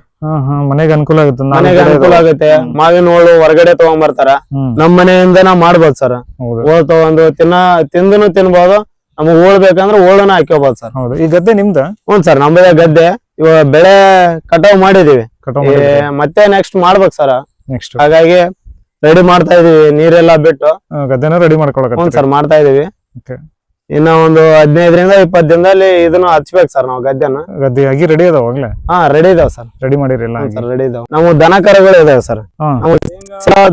ಮನೆಗೆ ಅನುಕೂಲ ಆಗುತ್ತೆ. ಮನೆಗೆ ಅನುಕೂಲ. ಆಗುತ್ತೆ. ಮಾವಿನ ಹೋಳು ಹೊರಗಡೆ ತಗೊಂಡ್ಬರ್ತಾರ ಹ್ಮ್. ನಮ್ ಮನೆಯಿಂದನ ಮಾಡ್ಬೋದು ಸರ್. ಹೋಳು ತಗೊಂಡು ತಿನ್ನ ತಿಂದನು ತಿನ್ಬೋದು. ನಮಗ್ ಹೋಳ್ ಬೇಕಂದ್ರೆ ಹೋಳನ ಹಾಕೋಬಹುದು ಸರ್. ಹೌದು. ಈ ಗದ್ದೆ ನಿಮ್ದ? ಹ್ಞೂ ಸರ್ ನಮ್ಮದೇ ಗದ್ದೆ. ಇವಾಗ ಬೆಳೆ ಕಟಾವ್ ಮಾಡಿದೀವಿ. ಮತ್ತೆ ನೆಕ್ಸ್ಟ್ ಮಾಡ್ಬೇಕ್ ಸರ್. ನೆಕ್ಸ್ಟ್ ಹಾಗಾಗಿ ರೆಡಿ ಮಾಡ್ತಾ ಇದೀವಿ ನೀರೆಲ್ಲ ಬಿಟ್ಟು. ಗದ್ದೆನ ರೆಡಿ ಮಾಡ್ಕೊಳಕ್ ಸರ್ ಮಾಡ್ತಾ ಇದೀವಿ. ಇನ್ನ ಒಂದು ಹದಿನೈದರಿಂದ ಇಪ್ಪತ್ತು ದಿನದಲ್ಲಿ ಇದನ್ನ ಹಚ್ಬೇಕು ಸರ್ ನಾವು ಗದ್ದೆನ. ಗದ್ದೆ ಆಗಿ ರೆಡಿ ಅದಾವಾಗ್ಲೇ ಹಾ ರೆಡಿ ಇದಾವ ಸರ್. ರೆಡಿ ಮಾಡಿರಿಲ್ಲ ಸರ್ ರೆಡಿ ಇದಾವ. ನಾವು ದನ ಕರುಗಳು ಇದಾವೆ ಸರ್. ಹಾ. ನಾವು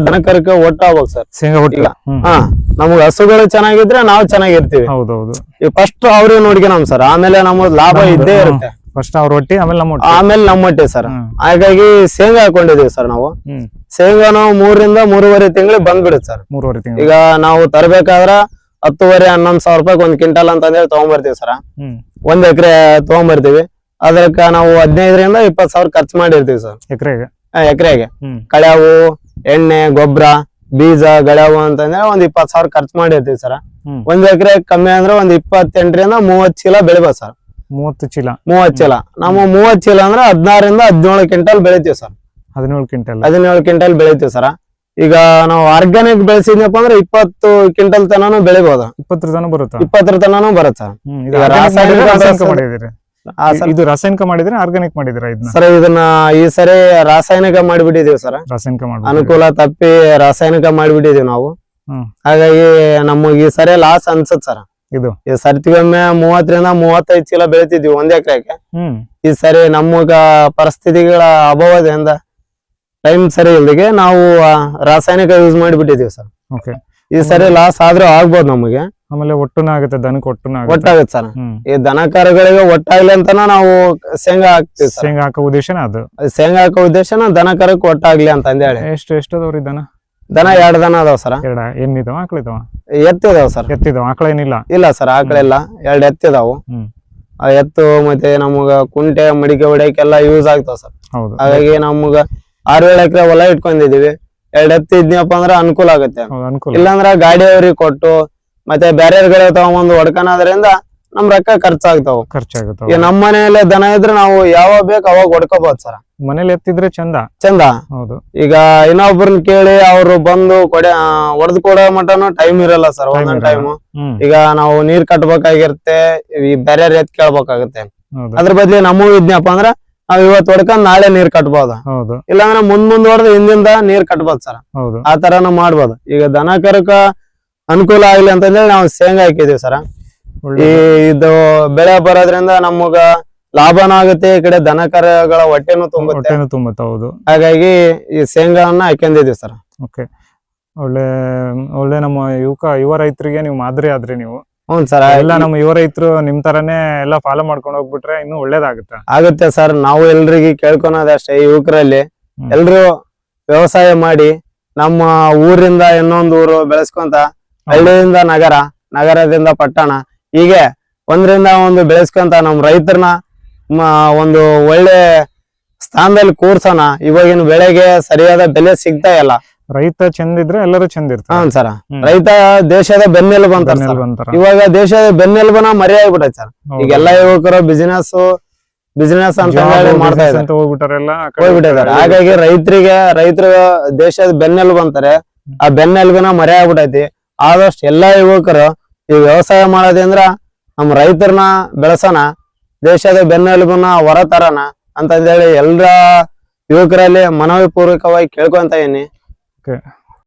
ದನ ಕರಕ್ಕೆ ಒಟ್ಟಾಗ್ಬೇಕು ಸರ್. ಶೇಂಗಾ ಹುಟ್ಟಿಲ್ಲ ಹ್ಮ್. ಹಾ ನಮ್ಗ್ ಹಸುಗಳು ಚೆನ್ನಾಗಿದ್ರೆ ನಾವು ಚೆನ್ನಾಗಿರ್ತೀವಿ. ಹೌದೌದು. ಈ ಫಸ್ಟ್ ಅವ್ರಿಗೆ ನೋಡ್ಕೊಳಮ್ ಸರ್. ಆಮೇಲೆ ನಮ್ಮ ಲಾಭ ಇದ್ದೇ ಇರುತ್ತೆ. ಫಸ್ಟ್ ಅವ್ರ ಹೊಟ್ಟಿ ಆಮೇಲೆ ನಮ್ಮ ಹೊಟ್ಟಿ ಆಮೇಲೆ ನಮ್ಮ ಹೊಟ್ಟೆ ಸರ್. ಹ್ಮ್. ಹಾಗಾಗಿ ಶೇಂಗಾ ಹಾಕೊಂಡಿದೀವಿ ಸರ್ ನಾವು. ಹ್ಮ್. ಶೇಂಗಾ ನಾವು ಮೂರರಿಂದ ಮೂರುವರೆ ತಿಂಗಳಿಗೆ ಬಂದ್ಬಿಡುತ್ತೆ ಸರ್. ಮೂರುವರೆ ತಿಂಗಳು. ಈಗ ನಾವು ತರಬೇಕಾದ್ರ ಹತ್ತುವರೆ ಹನ್ನೊಂದು ಸಾವಿರ ರೂಪಾಯಿ ಒಂದ್ ಕ್ವಿಂಟಲ್ ಅಂತ ಹೇಳಿ ತಗೊಂಡ್ಬರ್ತೀವಿ ಸರ್ ಒಂದ್ ಎಕರೆ ತಗೊಂಡ್ಬರ್ತೀವಿ ಅದಕ್ಕ ನಾವು ಹದಿನೈದರಿಂದ ಇಪ್ಪತ್ ಸಾವಿರ ಖರ್ಚು ಮಾಡಿರ್ತೀವಿ ಸರ್. ಎಕರೆಗೆ? ಎಕರೆಗೆ. ಹ್ಮ್. ಕಳ್ಯಾವು ಎಣ್ಣೆ ಗೊಬ್ಬರ ಬೀಜ ಗಳ್ಯಾವು ಅಂತಂದ್ರೆ ಒಂದ್ ಇಪ್ಪತ್ ಸಾವಿರ ಖರ್ಚು ಮಾಡಿರ್ತೀವಿ ಸರ್. ಒಂದ್ ಎಕರೆ ಕಮ್ಮಿ ಅಂದ್ರೆ ಒಂದ್ ಇಪ್ಪತ್ತೆಂಟರಿಂದ ಮೂವತ್ ಚೀಲ ಬೆಳಿಬೋದು ಸರ್. ಮೂವತ್ತು ಚೀಲ. ಮೂವತ್ ಚೀಲ. ನಾವು ಮೂವತ್ ಚೀಲ ಅಂದ್ರೆ ಹದಿನಾರರಿಂದ ಹದಿನೇಳು ಕ್ವಿಂಟಲ್ ಬೆಳಿತೀವಿ ಸರ್. ಹದಿನೇಳು ಕ್ವಿಂಟಲ್. ಹದಿನೇಳು ಕ್ವಿಂಟಲ್ ಬೆಳಿತೀವಿ ಸರ್. ಈಗ ನಾವು ಆರ್ಗ್ಯಾನಿಕ್ ಬೆಳೆಸಿದ್ನಪ್ಪ ಅಂದ್ರೆ ಇಪ್ಪತ್ತು ಕ್ವಿಂಟಲ್ ತನನು ಬೆಳಿಬಹುದು ಇಪ್ಪತ್ತರ ತನ ಬರುತ್ತೆ? ಇಪ್ಪತ್ತರ ತನನು ಬರುತ್ತೆ? ಇದು ರಾಸಾಯನಿಕ ಮಾಡಿದ್ರೆ ಆರ್ಗ್ಯಾನಿಕ್ ಮಾಡಿದಿರಿ ಸರ್ ಇದನ್ನ ಈ ಸರಿ ರಾಸಾಯನಿಕ ಮಾಡಿಬಿಟ್ಟಿದೀವಿ ಸರ್. ರಾಸಾಯನಿಕ ಮಾಡಿ ಅನುಕೂಲ ತಪ್ಪಿ ರಾಸಾಯನಿಕ ಮಾಡಿಬಿಟ್ಟಿದೀವಿ ನಾವು. ಹಾಗಾಗಿ ನಮಗ್ ಈ ಸರಿ ಲಾಸ್ ಅನ್ಸತ್ ಸರ್. ಇದು? ಈ ಸರ್ತಿಗೊಮ್ಮೆ ಮೂವತ್ತರಿಂದ ಮೂವತ್ತೈದು ಚೀಲ ಬೆಳಿತಿದ್ವಿ ಒಂದ್ ಎಕರೆಗೆ. ಈ ಸರಿ ನಮಗ ಪರಿಸ್ಥಿತಿಗಳ ಅಭಾವದಿಂದ ಟೈಮ್ ಸರಿ ಇಲ್ದಿಗೆ ನಾವು ರಾಸಾಯನಿಕ ಯೂಸ್ ಮಾಡಿಬಿಟ್ಟಿದೀವಿ ಸರ್. ಓಕೆ ಈ ಸರಿ ಲಾಸ್ ಆದ್ರೂ ಆಗ್ಬೋದು ನಮಗೆ. ಆಮೇಲೆ ಒಟ್ಟುನ ಆಗುತ್ತೆ ದನಕ್ಕೆ ಒಟ್ಟುನ ಒಟ್ಟಾಗುತ್ತೆ ಸರ್. ಈ ದನ ಕರುಗಳಿಗೆ ಒಟ್ಟಾಗ್ಲಿ ಅಂತ ನಾವು ಶೇಂಗಾ ಹಾಕ್ತಿವಿ ಶೇಂಗಾ ಹಾಕೋ ಉದ್ದೇಶನ ಅದು. ಅದ್ ಶೇಂಗಾ ಹಾಕೋ ಉದ್ದೇಶನ ದನ ಕರಕ್ ಒಟ್ಟಾಗ್ಲಿ ಅಂತ ಹೇಳಿ ಎಷ್ಟು ಎಷ್ಟು ಅದಾವ್ರಿ ದನ? ದನ ಎರಡ್ ದನ ಅದಾವ ಸರ್. ಎರಡ ಇದಾವ ಆಕಳಿದಾವ? ಎತ್ತಿದಾವ ಸರ್. ಎತ್ತಿದಾವ ಆಕಳ ಏನಿಲ್ಲ? ಇಲ್ಲ ಸರ್ ಆಕಳಿಲ್ಲ ಎರಡ್ ಎತ್ತಿದಾವು. ಎತ್ತು ಮತ್ತೆ ನಮಗ ಕುಂಟೆ ಮಡಿಕೆ ಹೊಡೆಯಕ್ಕೆಲ್ಲ ಯೂಸ್ ಆಗ್ತಾವ ಸರ್. ಹೌದು. ಹಾಗಾಗಿ ನಮಗ ಆರ್ ಏಳು ಎಕರೆ ಹೊಲ ಇಟ್ಕೊಂಡಿದೀವಿ ಎರಡ್ ಎತ್ತು ಇದ್ನಪ್ಪ ಅಂದ್ರ ಅನುಕೂಲ ಆಗುತ್ತೆ. ಇಲ್ಲಾಂದ್ರ ಅನುಕೂಲ. ಇಲ್ಲಾಂದ್ರ ಗಾಡಿಯವ್ರಿಗೆ ಕೊಟ್ಟು ಮತ್ತೆ ಬೇರೆಯವ್ರಗಳ ತಗೊಂಬಂದು ಹೊಡ್ಕೊಳೋದ್ರಿಂದ ನಮ್ ರೊಕ್ಕ ಖರ್ಚಾಗ್ತಾವ. ಖರ್ಚಾಗುತ್ತೆ ಈಗ ನಮ್ಮ ಮನೆಯಲ್ಲೇ ದನ ಇದ್ರೆ ನಾವು ಯಾವಾಗ ಬೇಕು ಅವಾಗ ಹೊಡ್ಕೋಬಹುದು ಸರ್. ಮನೇಲಿ ಎತ್ತಿದ್ರೆ ಚಂದ. ಚಂದ? ಹೌದು. ಈಗ ಇನ್ನೊಬ್ರನ್ನ ಕೇಳಿ ಅವ್ರು ಬಂದು ಕೊಡೆ ಹೊಡೆದು ಕೊಡೋ ಮಟನು ಟೈಮ್ ಇರಲ್ಲ ಸರ್ ಒಂದ್ ಒಂದೊಂದ್ ಟೈಮ್ ಈಗ ನಾವು ನೀರ್ ಕಟ್ಬೇಕಾಗಿರುತ್ತೆ ಈ ಬೇರೆ ಎತ್ ಕೇಳ್ಬೇಕಾಗತ್ತೆ. ಅದ್ರ ಬದ್ಲಿ ನಮಗೂ ಇದ್ನಪ್ಪ ಅಂದ್ರ ನಾವ್ ಇವತ್ ಹೊಡ್ಕೊಂಡ್ ನಾಳೆ ನೀರ್ ಕಟ್ಬೋದು. ಹೌದು. ಇಲ್ಲಾಂದ್ರೆ ಮುಂದ್ ಮುಂದ್ ಹೊಡೆದು ಹಿಂದಿಂದ ನೀರ್ ಕಟ್ಬೋದು ಸರ್. ಹೌದು. ಆ ತರನು ಮಾಡ್ಬೋದು. ಈಗ ದನ ಕರಕ ಅನುಕೂಲ ಆಗ್ಲಿ ಅಂತಂದ್ರೆ ನಾವು ಶೇಂಗಾ ಹಾಕಿದೀವಿ ಸರ್. ಈ ಇದು ಬೆಳೆ ಬರೋದ್ರಿಂದ ನಮಗ ಲಾಭನೂ ಆಗುತ್ತೆ ಈ ಕಡೆ ದನ ಕರಗಳ ಹೊಟ್ಟೆನೂ ತುಂಬುತ್ತೆ. ಹೊಟ್ಟೆನು ತುಂಬುತ್ತೆ ಹೌದು. ಹಾಗಾಗಿ ಈ ಶೇಂಗಾವನ್ನ ಹಾಕೊಂಡಿದೀವಿ ಸರ್. ಓಕೆ. ಒಳ್ಳೆ ಒಳ್ಳೆ ನಮ್ಮ ಯುವಕ ಯುವ ರೈತರಿಗೆ ನೀವು ಮಾದರಿ ಆದ್ರಿ ನೀವು. ಹ್ಞೂ ಸರ್ ಎಲ್ಲ ನಮ್ಮ ಯುವ ರೈತರು ನಿಮ್ ತರನೇ ಎಲ್ಲ ಫಾಲೋ ಮಾಡ್ಕೊಂಡು ಹೋಗ್ಬಿಟ್ರೆ ಇನ್ನು ಒಳ್ಳೇದಾಗುತ್ತೆ. ಆಗುತ್ತೆ ಸರ್. ನಾವು ಎಲ್ರಿಗೆ ಕೇಳ್ಕೊಳೋದಷ್ಟೇ ಯುವಕರಲ್ಲಿ ಹ್ಮ್. ಎಲ್ರು ವ್ಯವಸಾಯ ಮಾಡಿ ನಮ್ಮ ಊರಿಂದ ಇನ್ನೊಂದು ಊರು ಬೆಳೆಸ್ಕೊಂತ ಹಳ್ಳಿಯಿಂದ ನಗರ ನಗರದಿಂದ ಪಟ್ಟಣ ಹೀಗೆ ಒಂದ್ರಿಂದ ಒಂದು ಬೆಳೆಸ್ಕೊಂತ ನಮ್ ರೈತರನ್ನ ಒಂದು ಒಳ್ಳೆ ಸ್ಥಾನದಲ್ಲಿ ಕೂರ್ಸೋಣ. ಇವಾಗಿನ ಬೆಳೆಗೆ ಸರಿಯಾದ ಬೆಲೆ ಸಿಗ್ತಾ ಇಲ್ಲ. ರೈತ ಚಂದ ಇದ್ರೆ ಎಲ್ಲರೂ ಚಂದ ಇರ್ತಾರೆ. ಸರ್. ರೈತ ದೇಶದ ಬೆನ್ನೆಲುಬು ಅಂತಾರ. ಇವಾಗ ದೇಶದ ಬೆನ್ನೆಲುಬನ ಮರಿ ಆಗ್ಬಿಟ್ಟೈತೆ ಸರ್ ಎಲ್ಲಾ ಯುವಕರು ಬಿಸಿನೆಸ್ ಬಿಸಿನೆಸ್ ಅಂತ ಹೋಗ್ಬಿಟ್ಟಾರೆ ಮಾಡ್ತಾ ಇದ್ದಾರೆ. ಹೋಗ್ಬಿಟ್ಟಿದ್ದಾರೆ. ಹಾಗಾಗಿ ರೈತರಿಗೆ ರೈತರು ದೇಶದ ಬೆನ್ನೆಲುಬು ಅಂತಾರೆ. ಆ ಬೆನ್ನೆಲುಬಿನ ಮರೆ ಆಗ್ಬಿಟ್ಟೈತಿ ಆದಷ್ಟು ಎಲ್ಲಾ ಯುವಕರು ಈ ವ್ಯವಸಾಯ ಮಾಡೋದ್ರಿಂದ ನಮ್ಮ ರೈತರನ್ನ ಬೆಳೆಸೋಣ ದೇಶದ ಬೆನ್ನೆಲುಬನ್ನ ಹೊರತರಣ ಅಂತಂದೇಳಿ ಎಲ್ಲರ ಯುವಕರಲ್ಲಿ ಮನವಿ ಪೂರ್ವಕವಾಗಿ ಕೇಳ್ಕೊಂತ ಇದೀನಿ Okay.